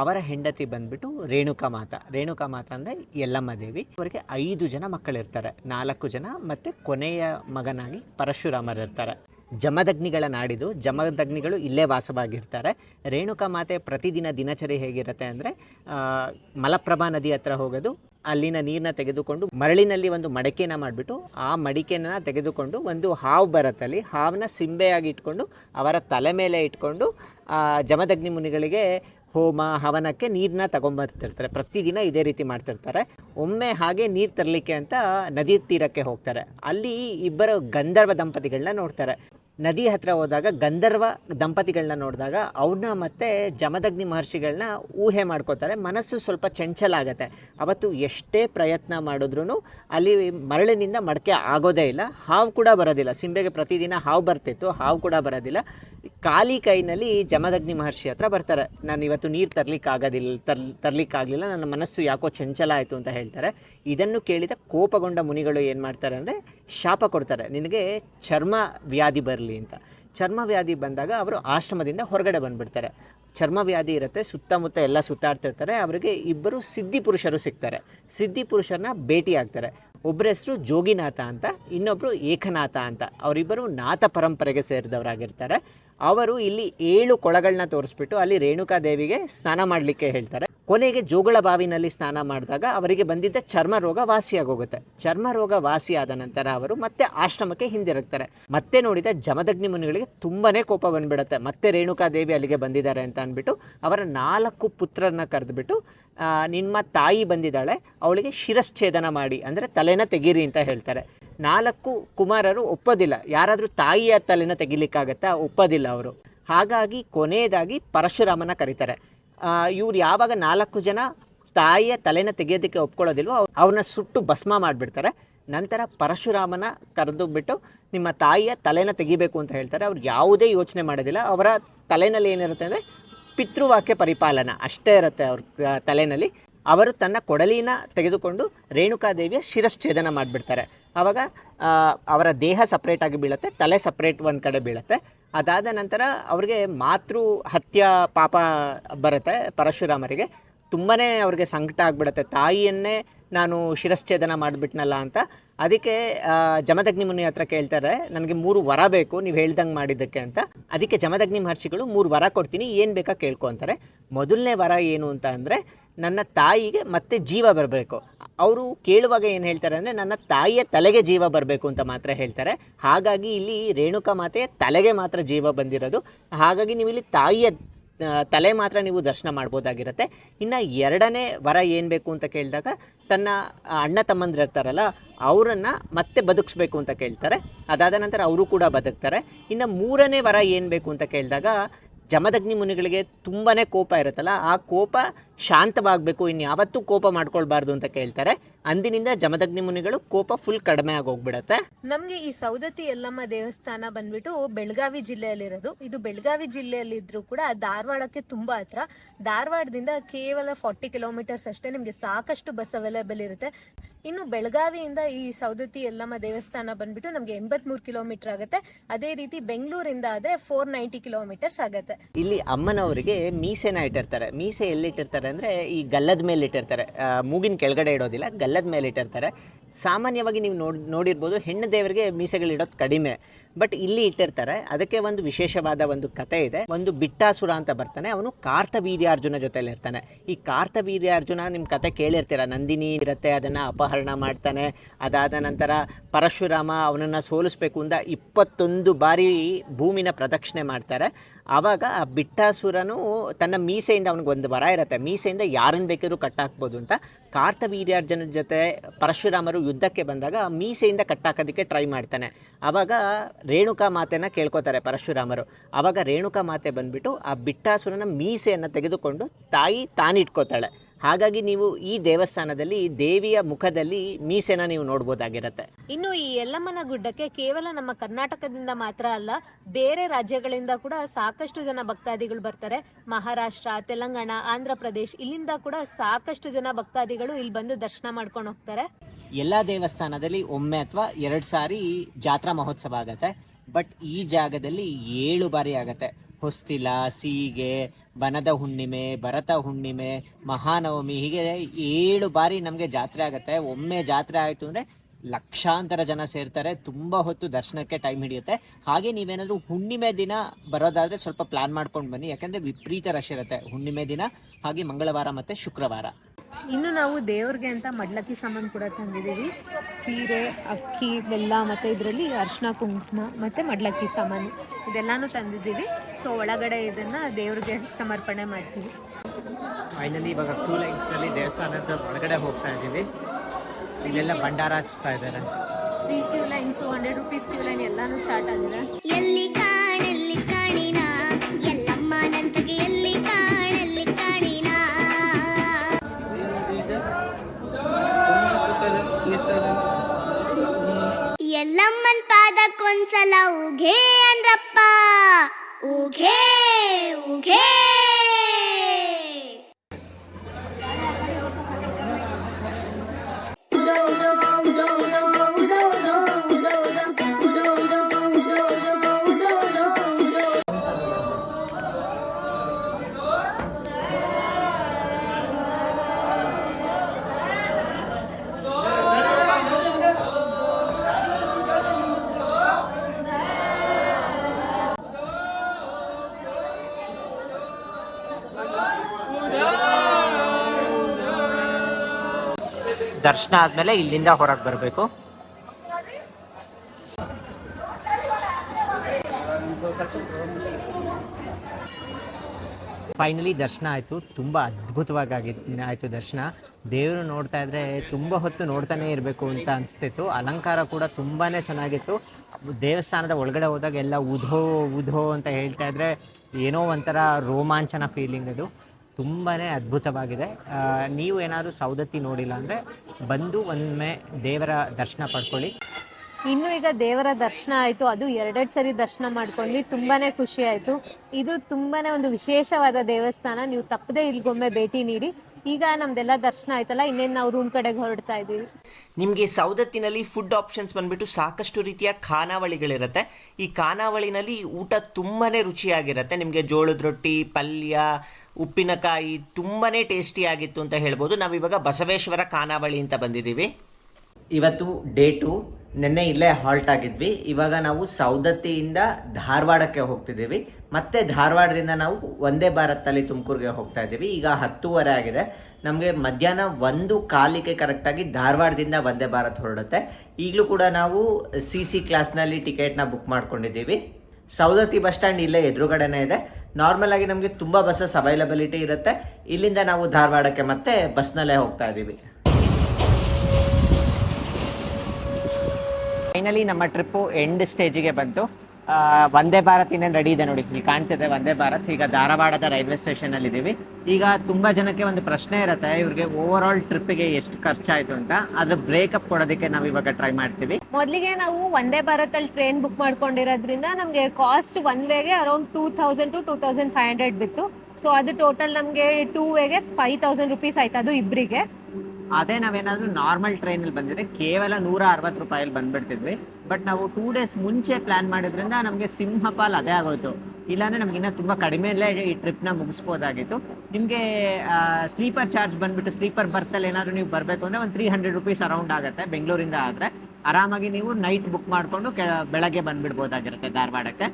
ಅವರ ಹೆಂಡತಿ ಬಂದ್ಬಿಟ್ಟು ರೇಣುಕಾ ಮಾತ ರೇಣುಕಾ ಮಾತ ಅಂದರೆ ಯಲ್ಲಮ್ಮ ದೇವಿ. ಅವರಿಗೆ ಐದು ಜನ ಮಕ್ಕಳಿರ್ತಾರೆ. ನಾಲ್ಕು ಜನ ಮತ್ತು ಕೊನೆಯ ಮಗನಾಗಿ ಪರಶುರಾಮರಿರ್ತಾರೆ. ಜಮದಗ್ನಿಗಳ ನಾಡಿದು. ಜಮದಗ್ನಿಗಳು ಇಲ್ಲೇ ವಾಸವಾಗಿರ್ತಾರೆ. ರೇಣುಕಾ ಮಾತೆ ಪ್ರತಿದಿನ ದಿನಚರಿ ಹೇಗಿರುತ್ತೆ ಅಂದರೆ ಮಲಪ್ರಭಾ ನದಿ ಹತ್ರ ಹೋಗೋದು, ಅಲ್ಲಿನ ನೀರನ್ನ ತೆಗೆದುಕೊಂಡು ಮರಳಿನಲ್ಲಿ ಒಂದು ಮಡಕೆನ ಮಾಡಿಬಿಟ್ಟು, ಆ ಮಡಿಕೆನ ತೆಗೆದುಕೊಂಡು ಒಂದು ಹಾವು ಬರುತ್ತೆ ಅಲ್ಲಿ ಹಾವನ್ನ ಸಿಂಬೆಯಾಗಿ ಇಟ್ಕೊಂಡು, ಅವರ ತಲೆ ಮೇಲೆ ಇಟ್ಕೊಂಡು ಜಮದಗ್ನಿ ಮುನಿಗಳಿಗೆ ಹೋಮ, ಹವನಕ್ಕೆ ನೀರನ್ನ ತಗೊಂಬರ್ತಿರ್ತಾರೆ. ಪ್ರತಿದಿನ ಇದೇ ರೀತಿ ಮಾಡ್ತಿರ್ತಾರೆ. ಒಮ್ಮೆ ಹಾಗೆ ನೀರು ತರಲಿಕ್ಕೆ ಅಂತ ನದಿ ತೀರಕ್ಕೆ ಹೋಗ್ತಾರೆ. ಅಲ್ಲಿ ಇಬ್ಬರು ಗಂಧರ್ವ ದಂಪತಿಗಳನ್ನ ನೋಡ್ತಾರೆ. ನದಿ ಹತ್ರ ಹೋದಾಗ ಗಂಧರ್ವ ದಂಪತಿಗಳನ್ನ ನೋಡಿದಾಗ ಅವ್ರನ್ನ ಮತ್ತೆ ಜಮದಗ್ನಿ ಮಹರ್ಷಿಗಳನ್ನ ಊಹೆ ಮಾಡ್ಕೋತಾರೆ. ಮನಸ್ಸು ಸ್ವಲ್ಪ ಚಂಚಲ ಆಗುತ್ತೆ. ಅವತ್ತು ಎಷ್ಟೇ ಪ್ರಯತ್ನ ಮಾಡಿದ್ರೂ ಅಲ್ಲಿ ಮರಳಿನಿಂದ ಮಡಕೆ ಆಗೋದೇ ಇಲ್ಲ. ಹಾವು ಕೂಡ ಬರೋದಿಲ್ಲ. ಸಿಂಬೆಗೆ ಪ್ರತಿದಿನ ಹಾವು ಬರ್ತಿತ್ತು. ಹಾವು ಕೂಡ ಬರೋದಿಲ್ಲ. ಖಾಲಿ ಕೈನಲ್ಲಿ ಜಮದಗ್ನಿ ಮಹರ್ಷಿ ಹತ್ರ ಬರ್ತಾರೆ. ನಾನು ಇವತ್ತು ನೀರು ತರ್ಲಿಕ್ಕೆ ಆಗೋದಿಲ್ಲ ತರ್ ತರಲಿಕ್ಕಾಗಲಿಲ್ಲ ನನ್ನ ಮನಸ್ಸು ಯಾಕೋ ಚಂಚಲ ಆಯಿತು ಅಂತ ಹೇಳ್ತಾರೆ. ಇದನ್ನು ಕೇಳಿದ ಕೋಪಗೊಂಡ ಮುನಿಗಳು ಏನು ಮಾಡ್ತಾರೆ ಅಂದರೆ ಶಾಪ ಕೊಡ್ತಾರೆ. ನಿನಗೆ ಚರ್ಮ ವ್ಯಾಧಿ ಬರಲಿ ಅಂತ. ಚರ್ಮವ್ಯಾಧಿ ಬಂದಾಗ ಅವರು ಆಶ್ರಮದಿಂದ ಹೊರಗಡೆ ಬಂದುಬಿಡ್ತಾರೆ. ಚರ್ಮವ್ಯಾಧಿ ಇರುತ್ತೆ, ಸುತ್ತಮುತ್ತ ಎಲ್ಲ ಸುತ್ತಾಡ್ತಿರ್ತಾರೆ, ಅವರಿಗೆ ಇಬ್ಬರು ಸಿದ್ಧಿ ಪುರುಷರು ಸಿಗ್ತಾರೆ. ಸಿದ್ಧಿ ಪುರುಷರನ್ನ ಭೇಟಿ ಆಗ್ತಾರೆ. ಒಬ್ಬರ ಹೆಸರು ಜೋಗಿನಾಥ ಅಂತ ಇನ್ನೊಬ್ಬರು ಏಕನಾಥ ಅಂತ. ಅವರಿಬ್ಬರು ನಾಥ ಪರಂಪರೆಗೆ ಸೇರಿದವರಾಗಿರ್ತಾರೆ. ಅವರು ಇಲ್ಲಿ ಏಳು ಕೊಳಗಳನ್ನ ತೋರಿಸ್ಬಿಟ್ಟು ಅಲ್ಲಿ ರೇಣುಕಾ ದೇವಿಗೆ ಸ್ನಾನ ಮಾಡಲಿಕ್ಕೆ ಹೇಳ್ತಾರೆ. ಕೊನೆಗೆ ಜೋಗಳ ಬಾವಿನಲ್ಲಿ ಸ್ನಾನ ಮಾಡಿದಾಗ ಅವರಿಗೆ ಬಂದಿದ್ದ ಚರ್ಮ ರೋಗ ವಾಸಿಯಾಗೋಗುತ್ತೆ. ಚರ್ಮ ರೋಗ ವಾಸಿಯಾದ ನಂತರ ಅವರು ಮತ್ತೆ ಆಶ್ರಮಕ್ಕೆ ಹಿಂದಿರುಗ್ತಾರೆ. ಮತ್ತೆ ನೋಡಿದ ಜಮದಗ್ನಿ ಮುನಿಗಳಿಗೆ ತುಂಬಾನೇ ಕೋಪ ಬಂದ್ಬಿಡುತ್ತೆ. ಮತ್ತೆ ರೇಣುಕಾ ದೇವಿ ಅಲ್ಲಿಗೆ ಬಂದಿದ್ದಾರೆ ಅಂತ ಅಂದ್ಬಿಟ್ಟು ಅವರ ನಾಲ್ಕು ಪುತ್ರರನ್ನ ಕರೆದುಬಿಟ್ಟು ನಿಮ್ಮ ತಾಯಿ ಬಂದಿದ್ದಾಳೆ, ಅವಳಿಗೆ ಶಿರಶ್ಛೇದನ ಮಾಡಿ, ಅಂದರೆ ತಲೆನ ತೆಗೀರಿ ಅಂತ ಹೇಳ್ತಾರೆ. ನಾಲ್ಕು ಕುಮಾರರು ಒಪ್ಪೋದಿಲ್ಲ. ಯಾರಾದರೂ ತಾಯಿಯ ತಲೆನ ತೆಗಿಲಿಕ್ಕಾಗತ್ತಾ ಒಪ್ಪೋದಿಲ್ಲ ಅವರು. ಹಾಗಾಗಿ ಕೊನೆಯದಾಗಿ ಪರಶುರಾಮನ ಕರೀತಾರೆ. ಇವ್ರು ಯಾವಾಗ ನಾಲ್ಕು ಜನ ತಾಯಿಯ ತಲೆನ ತೆಗೆಯೋದಕ್ಕೆ ಒಪ್ಕೊಳ್ಳೋದಿಲ್ವೋ ಅವ್- ಅವ್ರನ್ನ ಸುಟ್ಟು ಭಸ್ಮ ಮಾಡಿಬಿಡ್ತಾರೆ. ನಂತರ ಪರಶುರಾಮನ ಕರೆದು ಬಿಟ್ಟು ನಿಮ್ಮ ತಾಯಿಯ ತಲೆನ ತೆಗಿಬೇಕು ಅಂತ ಹೇಳ್ತಾರೆ. ಅವ್ರು ಯಾವುದೇ ಯೋಚನೆ ಮಾಡೋದಿಲ್ಲ. ಅವರ ತಲೆನಲ್ಲಿ ಏನಿರುತ್ತೆ ಅಂದರೆ ಪಿತೃವಾಕ್ಯ ಪರಿಪಾಲನ ಅಷ್ಟೇ ಇರುತ್ತೆ ಅವ್ರ ತಲೆಯಲ್ಲಿ ಅವರು ತನ್ನ ಕೊಡಲಿನ ತೆಗೆದುಕೊಂಡು ರೇಣುಕಾದೇವಿಯ ಶಿರಶ್ಛೇದನ ಮಾಡಿಬಿಡ್ತಾರೆ. ಆವಾಗ ಅವರ ದೇಹ ಸಪ್ರೇಟಾಗಿ ಬೀಳುತ್ತೆ, ತಲೆ ಸಪ್ರೇಟ್ ಒಂದು ಕಡೆ ಬೀಳುತ್ತೆ. ಅದಾದ ನಂತರ ಅವ್ರಿಗೆ ಮಾತೃ ಹತ್ಯ ಪಾಪ ಬರುತ್ತೆ ಪರಶುರಾಮರಿಗೆ. ತುಂಬಾ ಅವ್ರಿಗೆ ಸಂಕಟ ಆಗಿಬಿಡುತ್ತೆ. ತಾಯಿಯನ್ನೇ ನಾನು ಶಿರಶ್ಛೇದನ ಮಾಡಿಬಿಟ್ನಲ್ಲ ಅಂತ. ಅದಕ್ಕೆ ಜಮದಗ್ನಿ ಮುನಿ ಹತ್ರ ಕೇಳ್ತಾರೆ, ನನಗೆ ಮೂರು ವರ ಬೇಕು, ನೀವು ಹೇಳ್ದಂಗೆ ಮಾಡಿದ್ದಕ್ಕೆ ಅಂತ. ಅದಕ್ಕೆ ಜಮದಗ್ನಿ ಮಹರ್ಷಿಗಳು, ಮೂರು ವರ ಕೊಡ್ತೀನಿ, ಏನು ಬೇಕಾ ಕೇಳ್ಕೊತಾರೆ ಮೊದಲನೇ ವರ ಏನು ಅಂತ ಅಂದರೆ ನನ್ನ ತಾಯಿಗೆ ಮತ್ತೆ ಜೀವ ಬರಬೇಕು. ಅವರು ಕೇಳುವಾಗ ಏನು ಹೇಳ್ತಾರೆ ಅಂದರೆ, ನನ್ನ ತಾಯಿಯ ತಲೆಗೆ ಜೀವ ಬರಬೇಕು ಅಂತ ಮಾತ್ರ ಹೇಳ್ತಾರೆ. ಹಾಗಾಗಿ ಇಲ್ಲಿ ರೇಣುಕಾ ಮಾತೆಯ ತಲೆಗೆ ಮಾತ್ರ ಜೀವ ಬಂದಿರೋದು. ಹಾಗಾಗಿ ನೀವು ಇಲ್ಲಿ ತಾಯಿಯ ತಲೆ ಮಾತ್ರ ನೀವು ದರ್ಶನ ಮಾಡ್ಬೋದಾಗಿರುತ್ತೆ. ಇನ್ನು ಎರಡನೇ ವರ ಏನು ಬೇಕು ಅಂತ ಕೇಳಿದಾಗ, ತನ್ನ ಅಣ್ಣ ತಮ್ಮಂದಿರು ಇರ್ತಾರಲ್ಲ, ಅವರನ್ನು ಮತ್ತೆ ಬದುಕಿಸ್ಬೇಕು ಅಂತ ಕೇಳ್ತಾರೆ. ಅದಾದ ನಂತರ ಅವರು ಕೂಡ ಬದುಕ್ತಾರೆ. ಇನ್ನು ಮೂರನೇ ವರ ಏನು ಬೇಕು ಅಂತ ಕೇಳಿದಾಗ, ಜಮದಗ್ನಿ ಮುನಿಗಳಿಗೆ ತುಂಬಾ ಕೋಪ ಇರುತ್ತಲ್ಲ, ಆ ಕೋಪ ಶಾಂತವಾಗಬೇಕು ಇನ್ನು ಯಾವತ್ತೂ ಕೋಪ ಮಾಡ್ಕೊಳ್ಬಾರ್ದು ಅಂತ ಕೇಳ್ತಾರೆ. ಅಂದಿನಿಂದ ಜಮದಗ್ನಿ ಮುನಿಗಳು ಕೋಪ ಫುಲ್ ಕಡಿಮೆ ಆಗೋಗ್ಬಿಡತ್ತೆ. ನಮ್ಗೆ ಈ ಸೌದತ್ತಿ ಯಲ್ಲಮ್ಮ ದೇವಸ್ಥಾನ ಬಂದ್ಬಿಟ್ಟು ಬೆಳಗಾವಿ ಜಿಲ್ಲೆಯಲ್ಲಿರೋದು. ಇದು ಬೆಳಗಾವಿ ಜಿಲ್ಲೆಯಲ್ಲಿ ಇದ್ರು ಕೂಡ ಧಾರವಾಡಕ್ಕೆ ತುಂಬಾ ಹತ್ರ. ಧಾರವಾಡದಿಂದ ಕೇವಲ ಫಾರ್ಟಿ ಕಿಲೋಮೀಟರ್ಸ್ ಅಷ್ಟೇ ನಿಮ್ಗೆ ಸಾಕಷ್ಟು ಬಸ್ ಅವೈಲೇಬಲ್ ಇರುತ್ತೆ. ಇನ್ನು ಬೆಳಗಾವಿಯಿಂದ ಈ ಸೌದತ್ತಿ ಯಲ್ಲಮ್ಮ ದೇವಸ್ಥಾನ ಬಂದ್ಬಿಟ್ಟು ನಮ್ಗೆ ಎಂಬತ್ಮೂರು ಕಿಲೋಮೀಟರ್ ಆಗುತ್ತೆ. ಅದೇ ರೀತಿ ಬೆಂಗಳೂರಿಂದ ಆದ್ರೆ ಫೋರ್ ನೈಂಟಿ ಕಿಲೋಮೀಟರ್ಸ್ ಆಗುತ್ತೆ. ಇಲ್ಲಿ ಅಮ್ಮನವರಿಗೆ ಮೀಸೆನ ಇಟ್ಟಿರ್ತಾರೆ ಮೀಸೆ ಎಲ್ಲಿಟ್ಟಿರ್ತಾರೆ ಅಂದರೆ ಈ ಗಲ್ಲದ ಮೇಲೆ ಇಟ್ಟಿರ್ತಾರೆ. ಮೂಗಿನ ಕೆಳಗಡೆ ಇಡೋದಿಲ್ಲ, ಗಲ್ಲದ ಮೇಲೆ ಇಟ್ಟಿರ್ತಾರೆ. ಸಾಮಾನ್ಯವಾಗಿ ನೀವು ನೋಡಿ, ನೋಡಿರ್ಬೋದು ಹೆಣ್ಣು ದೇವರಿಗೆ ಮೀಸೆಗಳು ಇಡೋದು ಕಡಿಮೆ. ಬಟ್ ಇಲ್ಲಿ ಇಟ್ಟಿರ್ತಾರೆ, ಅದಕ್ಕೆ ಒಂದು ವಿಶೇಷವಾದ ಒಂದು ಕತೆ ಇದೆ. ಒಂದು ಬಿಟ್ಟಾಸುರ ಅಂತ ಬರ್ತಾನೆ, ಅವನು ಕಾರ್ತವೀರ್ಯಾರ್ಜುನ ಜೊತೆಲಿ ಇರ್ತಾನೆ. ಈ ಕಾರ್ತವೀರ್ಯಾರ್ಜುನ ನಿಮ್ಮ ಕತೆ ಕೇಳಿರ್ತೀರ? ನಂದಿನಿ ಇರುತ್ತೆ, ಅದನ್ನು ಅಪಹರಣ ಮಾಡ್ತಾನೆ. ಅದಾದ ನಂತರ ಪರಶುರಾಮ ಅವನನ್ನು ಸೋಲಿಸ್ಬೇಕು ಅಂತ ಇಪ್ಪತ್ತೊಂದು ಬಾರಿ ಭೂಮಿನ ಪ್ರದಕ್ಷಿಣೆ ಮಾಡ್ತಾರೆ. ಆವಾಗ ಆ ಬಿಟ್ಟಾಸುರನು ತನ್ನ ಮೀಸೆಯಿಂದ ಅವನಿಗೆ ಒಂದು ವರ ಇರುತ್ತೆ. ಮೀಸೆಯಿಂದ ಯಾರನ್ನು ಬೇಕಾದರೂ ಕಟ್ಟಾಕ್ಬೋದು ಅಂತ ಕಾರ್ತವೀರ್ಯಾರ್ಜನ ಜೊತೆ ಪರಶುರಾಮರು ಯುದ್ಧಕ್ಕೆ ಬಂದಾಗ ಮೀಸೆಯಿಂದ ಕಟ್ಟಾಕೋದಕ್ಕೆ ಟ್ರೈ ಮಾಡ್ತಾನೆ. ಆವಾಗ ರೇಣುಕಾ ಮಾತೆನ ಕೇಳ್ಕೊತಾರೆ ಪರಶುರಾಮರು. ಆವಾಗ ರೇಣುಕಾ ಮಾತೆ ಬಂದ್ಬಿಟ್ಟು ಆ ಬಿಟ್ಟಾಸುರನ ಮೀಸೆಯನ್ನು ತೆಗೆದುಕೊಂಡು ತಾಯಿ ತಾನಿಟ್ಕೋತಾಳೆ. ಹಾಗಾಗಿ ನೀವು ಈ ದೇವಸ್ಥಾನದಲ್ಲಿ ದೇವಿಯ ಮುಖದಲ್ಲಿ ಮೀಸೆನ ನೀವು ನೋಡ್ಬೋದಾಗಿರತ್ತೆ. ಇನ್ನು ಈ ಯಲ್ಲಮ್ಮನ ಗುಡ್ಡಕ್ಕೆ ಕೇವಲ ನಮ್ಮ ಕರ್ನಾಟಕದಿಂದ ಮಾತ್ರ ಅಲ್ಲ ಬೇರೆ ರಾಜ್ಯಗಳಿಂದ ಕೂಡ ಸಾಕಷ್ಟು ಜನ ಭಕ್ತಾದಿಗಳು ಬರ್ತಾರೆ. ಮಹಾರಾಷ್ಟ್ರ ತೆಲಂಗಾಣ ಆಂಧ್ರ ಪ್ರದೇಶ್ ಇಲ್ಲಿಂದ ಕೂಡ ಸಾಕಷ್ಟು ಜನ ಭಕ್ತಾದಿಗಳು ಇಲ್ಲಿ ಬಂದು ದರ್ಶನ ಮಾಡ್ಕೊಂಡು ಹೋಗ್ತಾರೆ. ಎಲ್ಲ ದೇವಸ್ಥಾನದಲ್ಲಿ ಒಮ್ಮೆ ಅಥವಾ ಎರಡು ಸಾರಿ ಜಾತ್ರಾ ಮಹೋತ್ಸವ ಆಗತ್ತೆ. ಬಟ್ ಈ ಜಾಗದಲ್ಲಿ ಏಳು ಬಾರಿ ಆಗತ್ತೆ. ಹೊಸ್ತಿಲ, ಸೀಗೆ, ಬನದ ಹುಣ್ಣಿಮೆ, ಭರತ ಹುಣ್ಣಿಮೆ, ಮಹಾನವಮಿ, ಹೀಗೆ ಏಳು ಬಾರಿ ನಮಗೆ ಜಾತ್ರೆ ಆಗುತ್ತೆ. ಒಮ್ಮೆ ಜಾತ್ರೆ ಆಯಿತು ಅಂದರೆ ಲಕ್ಷಾಂತರ ಜನ ಸೇರ್ತಾರೆ. ತುಂಬ ಹೊತ್ತು ದರ್ಶನಕ್ಕೆ ಟೈಮ್ ಹಿಡಿಯುತ್ತೆ. ಹಾಗೆ ನೀವೇನಾದರೂ ಹುಣ್ಣಿಮೆ ದಿನ ಬರೋದಾದರೆ ಸ್ವಲ್ಪ ಪ್ಲ್ಯಾನ್ ಮಾಡ್ಕೊಂಡು ಬನ್ನಿ. ಯಾಕೆಂದರೆ ವಿಪರೀತ ರಶ್ ಇರುತ್ತೆ. ಹುಣ್ಣಿಮೆ ದಿನ, ಹಾಗೆ ಮಂಗಳವಾರ ಮತ್ತು ಶುಕ್ರವಾರ. ಇನ್ನು ನಾವು ದೇವ್ರಿಗೆ ಅಂತ ಮಡ್ಲಕ್ಕಿ ಸಾಮಾನು ಕೂಡ ತಂದಿದ್ದೀವಿ. ಸೀರೆ ಅಕ್ಕಿ ಬೆಲ್ಲ ಮತ್ತು ಇದರಲ್ಲಿ ಅರ್ಶಿನ ಕುಂಕುಮ ಮತ್ತು ಮಡ್ಲಕ್ಕಿ ಸಾಮಾನು ಇದೆಲ್ಲನೂ ತಂದಿದ್ದೀವಿ. ಸೊ ಒಳಗಡೆ ಇದನ್ನು ದೇವ್ರಿಗೆ ಸಮರ್ಪಣೆ ಮಾಡ್ತೀವಿ. ಫೈನಲಿ ಇವಾಗ ಕ್ಯೂ ಲೈನ್ಸ್ನಲ್ಲಿ ದೇವಸ್ಥಾನದ ಒಳಗಡೆ ಹೋಗ್ತಾ ಇದ್ದೀವಿ. ಇಲ್ಲೆಲ್ಲ ಭಂಡಾರ ಹಚ್ತಾ ಇದ್ದಾರೆ. Free queue lines hundred rupees queue line ಎಲ್ಲನೂ ಸ್ಟಾರ್ಟ್ ಆಗಿದೆ. ದರ್ಶನ ಆದಮೇಲೆ ಇಲ್ಲಿಂದ ಹೊರಗೆ ಬರಬೇಕು. ಫೈನಲಿ ದರ್ಶನ ಆಯಿತು. ತುಂಬ ಅದ್ಭುತವಾಗಿ ಆಯಿತು ದರ್ಶನ. ದೇವರು ನೋಡ್ತಾ ಇದ್ರೆ ತುಂಬ ಹೊತ್ತು ನೋಡ್ತಾನೆ ಇರಬೇಕು ಅಂತ ಅನಿಸ್ತಿತ್ತು. ಅಲಂಕಾರ ಕೂಡ ತುಂಬಾ ಚೆನ್ನಾಗಿತ್ತು. ದೇವಸ್ಥಾನದ ಒಳಗಡೆ ಹೋದಾಗ ಎಲ್ಲ ಉಧೋ ಉಧೋ ಅಂತ ಹೇಳ್ತಾ ಇದ್ರೆ ಏನೋ ಒಂಥರ ರೋಮಾಂಚನ ಫೀಲಿಂಗ್ ಅದು. ತುಂಬಾ ಅದ್ಭುತವಾಗಿದೆ. ನೀವು ಏನಾದರೂ ಸೌದತ್ತಿ ನೋಡಿಲ್ಲ ಅಂದರೆ ಬಂದು ಒಮ್ಮೆ ದೇವರ ದರ್ಶನ ಪಡ್ಕೊಳ್ಳಿ. ಇನ್ನು ಈಗ ದೇವರ ದರ್ಶನ ಆಯಿತು ಅದು ಎರಡೆರಡು ಸರಿ ದರ್ಶನ ಮಾಡ್ಕೊಂಡ್ವಿ ತುಂಬಾ ಖುಷಿ ಆಯಿತು. ಇದು ತುಂಬಾ ಒಂದು ವಿಶೇಷವಾದ ದೇವಸ್ಥಾನ ನೀವು ತಪ್ಪದೇ ಇಲ್ಲಿಗೊಮ್ಮೆ ಭೇಟಿ ನೀಡಿ. ಈಗ ನಮ್ದೆಲ್ಲ ದರ್ಶನ ಆಯ್ತಲ್ಲ ಇನ್ನೇನು ನಾವು ರೂಮ್ ಕಡೆಗೆ ಹೊರಡ್ತಾ ಇದ್ದೀವಿ. ನಿಮಗೆ ಸೌದತ್ತಿನಲ್ಲಿ ಫುಡ್ ಆಪ್ಷನ್ಸ್ ಬಂದ್ಬಿಟ್ಟು ಸಾಕಷ್ಟು ರೀತಿಯ ಖಾನಾವಳಿಗಳಿರುತ್ತೆ. ಈ ಖಾನಾವಳಿನಲ್ಲಿ ಊಟ ತುಂಬಾ ರುಚಿಯಾಗಿರುತ್ತೆ. ನಿಮಗೆ ಜೋಳದ ರೊಟ್ಟಿ ಪಲ್ಯ ಉಪ್ಪಿನಕಾಯಿ ತುಂಬಾ ಟೇಸ್ಟಿಯಾಗಿತ್ತು ಅಂತ ಹೇಳ್ಬೋದು. ನಾವಿವಾಗ ಬಸವೇಶ್ವರ ಖಾನಾವಳಿ ಅಂತ ಬಂದಿದ್ದೀವಿ. ಇವತ್ತು ಡೇ ಟು ನಿನ್ನೆ ಇಲ್ಲೇ ಹಾಲ್ಟ್ ಆಗಿದ್ವಿ. ಇವಾಗ ನಾವು ಸೌದತ್ತಿಯಿಂದ ಧಾರವಾಡಕ್ಕೆ ಹೋಗ್ತಿದ್ದೀವಿ. ಮತ್ತೆ ಧಾರವಾಡದಿಂದ ನಾವು ಒಂದೇ ಭಾರತಲ್ಲಿ ತುಮಕೂರಿಗೆ ಹೋಗ್ತಾ ಇದ್ದೀವಿ. ಈಗ ಹತ್ತೂವರೆ ಆಗಿದೆ. ನಮಗೆ ಮಧ್ಯಾಹ್ನ ಒಂದು ಕಾಲಿಗೆ ಕರೆಕ್ಟಾಗಿ ಧಾರವಾಡದಿಂದ ಒಂದೇ ಭಾರತ್ ಹೊರಡುತ್ತೆ. ಈಗಲೂ ಕೂಡ ನಾವು ಸಿ ಸಿ ಕ್ಲಾಸ್ನಲ್ಲಿ ಟಿಕೆಟ್ನ ಬುಕ್ ಮಾಡ್ಕೊಂಡಿದ್ದೀವಿ. ಸೌದತ್ತಿ ಬಸ್ ಸ್ಟ್ಯಾಂಡ್ ಇಲ್ಲೇ ಎದುರುಗಡೆನೇ ಇದೆ. ನಾರ್ಮಲ್ ಆಗಿ ನಮಗೆ ತುಂಬ ಬಸ್ಸಸ್ ಅವೈಲಬಿಲಿಟಿ ಇರುತ್ತೆ. ಇಲ್ಲಿಂದ ನಾವು ಧಾರವಾಡಕ್ಕೆ ಮತ್ತೆ ಬಸ್ನಲ್ಲೇ ಹೋಗ್ತಾ ಇದ್ದೀವಿ. ಫೈನಲಿ ನಮ್ಮ ಟ್ರಿಪ್ಪು ಎಂಡ್ ಸ್ಟೇಜಿಗೆ ಬಂತು. ವಂದೇ ಭಾರತ್ ಇನ್ನೇನು ರೆಡಿ ಇದೆ ನೋಡಿ. ಇಲ್ಲಿ ಕಾಣ್ತಿದೆ ವಂದೇ ಭಾರತ್. ಈಗ ಧಾರವಾಡದ ರೈಲ್ವೆ ಸ್ಟೇಷನ್ ಅಲ್ಲಿ ಇದ್ದೀವಿ ಈಗ ತುಂಬ ಜನಕ್ಕೆ ಒಂದು ಪ್ರಶ್ನೆ ಇರುತ್ತೆ ಇವ್ರಿಗೆ ಓವರ್ ಆಲ್ ಟ್ರಿಪ್ಗೆ ಎಷ್ಟು ಖರ್ಚಾಯಿತು ಅಂತ. ಅದ್ರ ಬ್ರೇಕಪ್ ಕೊಡೋದಕ್ಕೆ ನಾವು ಇವಾಗ ಟ್ರೈ ಮಾಡ್ತೀವಿ. ಮೊದಲಿಗೆ ನಾವು ವಂದೇ ಭಾರತ್ ಅಲ್ಲಿ ಟ್ರೈನ್ ಬುಕ್ ಮಾಡ್ಕೊಂಡಿರೋದ್ರಿಂದ ನಮಗೆ cost one ವೇಗೆ around two thousand to two thousand five hundred ಬಿತ್ತು. ಸೊ ಅದು ಟೋಟಲ್ ನಮಗೆ ಟೂ ವೇಗೆ ಫೈವ್ ತೌಸಂಡ್ ರುಪೀಸ್ ಆಯ್ತು ಅದು ಇಬ್ಬರಿಗೆ ಅದೇ ನಾವೇನಾದ್ರೂ ನಾರ್ಮಲ್ ಟ್ರೈನಲ್ಲಿ ಬಂದಿದ್ರೆ ಕೇವಲ ನೂರ ಅರವತ್ತು ರೂಪಾಯಲ್ಲಿ ಬಂದ್ಬಿಡ್ತಿದ್ವಿ. ಬಟ್ ನಾವು ಟೂ ಡೇಸ್ ಮುಂಚೆ ಪ್ಲಾನ್ ಮಾಡಿದ್ರಿಂದ ನಮಗೆ ಸಿಂಹಪಾಲ್ ಅದೇ ಆಗೋಯ್ತು. ಇಲ್ಲಾಂದ್ರೆ ನಮ್ಗೆ ಇನ್ನೂ ತುಂಬ ಕಡಿಮೆಯಲ್ಲೇ ಈ ಟ್ರಿಪ್ನ ಮುಗಿಸ್ಬೋದಾಗಿತ್ತು. ನಿಮಗೆ ಸ್ಲೀಪರ್ ಚಾರ್ಜ್ ಬಂದ್ಬಿಟ್ಟು ಸ್ಲೀಪರ್ ಬರ್ತಲ್ಲಿ ಏನಾದರೂ ನೀವು ಬರಬೇಕು ಅಂದರೆ ಒಂದು ತ್ರೀ ಹಂಡ್ರೆಡ್ ರುಪೀಸ್ ಅರೌಂಡ್ ಆಗುತ್ತೆ ಬೆಂಗಳೂರಿಂದ ಆದರೆ. ಆರಾಮಾಗಿ ನೀವು ನೈಟ್ ಬುಕ್ ಮಾಡಿಕೊಂಡು ಕೆ ಬೆಳಗ್ಗೆ ಬಂದ್ಬಿಡ್ಬೋದಾಗಿರುತ್ತೆ ಧಾರವಾಡಕ್ಕೆ.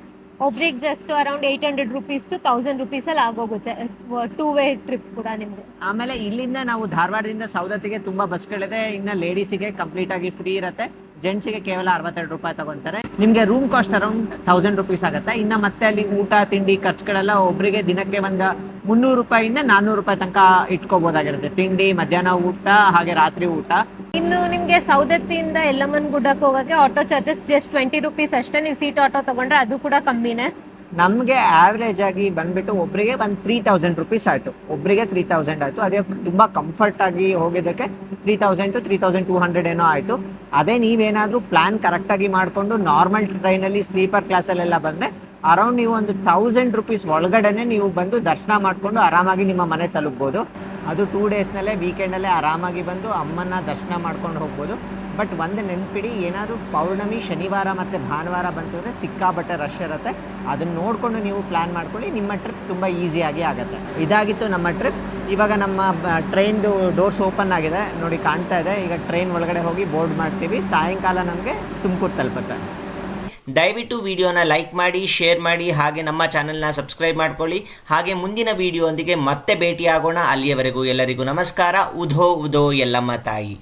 ಒಬ್ರಿಗೆ just around eight hundred rupees to thousand ರುಪೀಸಲ್ಲಿ ಆಗೋಗುತ್ತೆ ಟೂ ವೇ ಟ್ರಿಪ್ ಕೂಡ ನಿಮಗೆ. ಆಮೇಲೆ ಇಲ್ಲಿಂದ ನಾವು ಧಾರವಾಡದಿಂದ ಸೌದತ್ತಿಗೆ ತುಂಬಾ ಬಸ್ಗಳಿದೆ ಇನ್ನು ಲೇಡೀಸಿಗೆ ಕಂಪ್ಲೀಟ್ ಆಗಿ ಫ್ರೀ ಇರುತ್ತೆ. ಜೆಂಟ್ಸಿಗೆ ಕೇವಲ ಅರವತ್ತೆರಡು ರೂಪಾಯಿ ತಗೊಂತಾರೆ ನಿಮಗೆ room cost around thousand rupees ಆಗುತ್ತೆ. ಇನ್ನು ಮತ್ತೆ ಅಲ್ಲಿ ಊಟ, ತಿಂಡಿ, ಖರ್ಚುಗಳೆಲ್ಲ ಒಬ್ಬರಿಗೆ ದಿನಕ್ಕೆ ಒಂದು ಮುನ್ನೂರು ರೂಪಾಯಿಂದ ನಾನ್ನೂರು ರೂಪಾಯಿ ತನಕ ಇಟ್ಕೋಬಹುದಾಗಿರುತ್ತೆ ತಿಂಡಿ, ಮಧ್ಯಾಹ್ನ ಊಟ, ಹಾಗೆ ರಾತ್ರಿ ಊಟ. ಇನ್ನು ನಿಮಗೆ ಸೌದತ್ತಿಯಿಂದ ಎಲ್ಲಮ್ಮನ್ ಗುಡ್ಡಕ್ಕೆ ಹೋಗಕ್ಕೆ auto charges just twenty rupees ಅಷ್ಟೇ. ನೀವು ಸೀಟ್ ಆಟೋ ತಗೊಂಡ್ರೆ ಅದು ಕೂಡ ಕಮ್ಮಿನೇ. ನಮಗೆ ಆವ್ರೇಜ್ ಆಗಿ ಬಂದ್ಬಿಟ್ಟು ಒಬ್ಬರಿಗೆ ಒಂದು ತ್ರೀ ತೌಸಂಡ್ ರುಪೀಸ್ ಆಯಿತು. ಒಬ್ಬರಿಗೆ ತ್ರೀ ತೌಸಂಡ್ ಆಯಿತು. ಅದೇ ತುಂಬ ಕಂಫರ್ಟ್ ಆಗಿ ಹೋಗಿದ್ದಕ್ಕೆ three thousand to three thousand two hundred ಏನೋ ಆಯಿತು. ಅದೇ ನೀವೇನಾದರೂ ಪ್ಲ್ಯಾನ್ ಕರೆಕ್ಟಾಗಿ ಮಾಡಿಕೊಂಡು ನಾರ್ಮಲ್ ಟ್ರೈನಲ್ಲಿ ಸ್ಲೀಪರ್ ಕ್ಲಾಸಲ್ಲೆಲ್ಲ ಬಂದರೆ ಅರೌಂಡ್ ನೀವು ಒಂದು ತೌಸಂಡ್ ರುಪೀಸ್ ಒಳಗಡೆನೆ ನೀವು ಬಂದು ದರ್ಶನ ಮಾಡಿಕೊಂಡು ಆರಾಮಾಗಿ ನಿಮ್ಮ ಮನೆ ತಲುಪ್ಬೋದು. ಅದು ಟೂ ಡೇಸ್ನಲ್ಲೇ ವೀಕೆಂಡಲ್ಲೇ ಆರಾಮಾಗಿ ಬಂದು ಅಮ್ಮನ ದರ್ಶನ ಮಾಡ್ಕೊಂಡು ಹೋಗ್ಬೋದು. ಬಟ್ ಒಂದು ನೆನ್ಪಿಡಿ, ಏನಾದರೂ ಪೌರ್ಣಮಿ, ಶನಿವಾರ ಮತ್ತು ಭಾನುವಾರ ಬಂತು ಅಂದರೆ ಸಿಕ್ಕಾಬಟ್ಟೆ ರಶ್ ಇರುತ್ತೆ. ಅದನ್ನು ನೋಡಿಕೊಂಡು ನೀವು ಪ್ಲ್ಯಾನ್ ಮಾಡ್ಕೊಳ್ಳಿ, ನಿಮ್ಮ ಟ್ರಿಪ್ ತುಂಬ ಈಸಿಯಾಗಿ ಆಗುತ್ತೆ. ಇದಾಗಿತ್ತು ನಮ್ಮ ಟ್ರಿಪ್ ಇವಾಗ ನಮ್ಮ ಟ್ರೈನ್ದು ಡೋರ್ಸ್ ಓಪನ್ ಆಗಿದೆ. ನೋಡಿ ಕಾಣ್ತಾ ಇದೆ. ಈಗ ಟ್ರೈನ್ ಒಳಗಡೆ ಹೋಗಿ ಬೋರ್ಡ್ ಮಾಡ್ತೀವಿ. ಸಾಯಂಕಾಲ ನಮಗೆ ತುಮಕೂರು ತಲುಪುತ್ತೆ. ದಯವಿಟ್ಟು ವಿಡಿಯೋನ ಲೈಕ್ ಮಾಡಿ ಶೇರ್ ಮಾಡಿ, ಹಾಗೆ ನಮ್ಮ ಚಾನಲ್ನ ಸಬ್ಸ್ಕ್ರೈಬ್ ಮಾಡ್ಕೊಳ್ಳಿ. ಹಾಗೆ ಮುಂದಿನ ವಿಡಿಯೋ ಮತ್ತೆ ಭೇಟಿಯಾಗೋಣ. ಅಲ್ಲಿಯವರೆಗೂ ಎಲ್ಲರಿಗೂ ನಮಸ್ಕಾರ. ಉಧೋ ಉಧೋ ಎಲ್ಲಮ್ಮ ತಾಯಿ.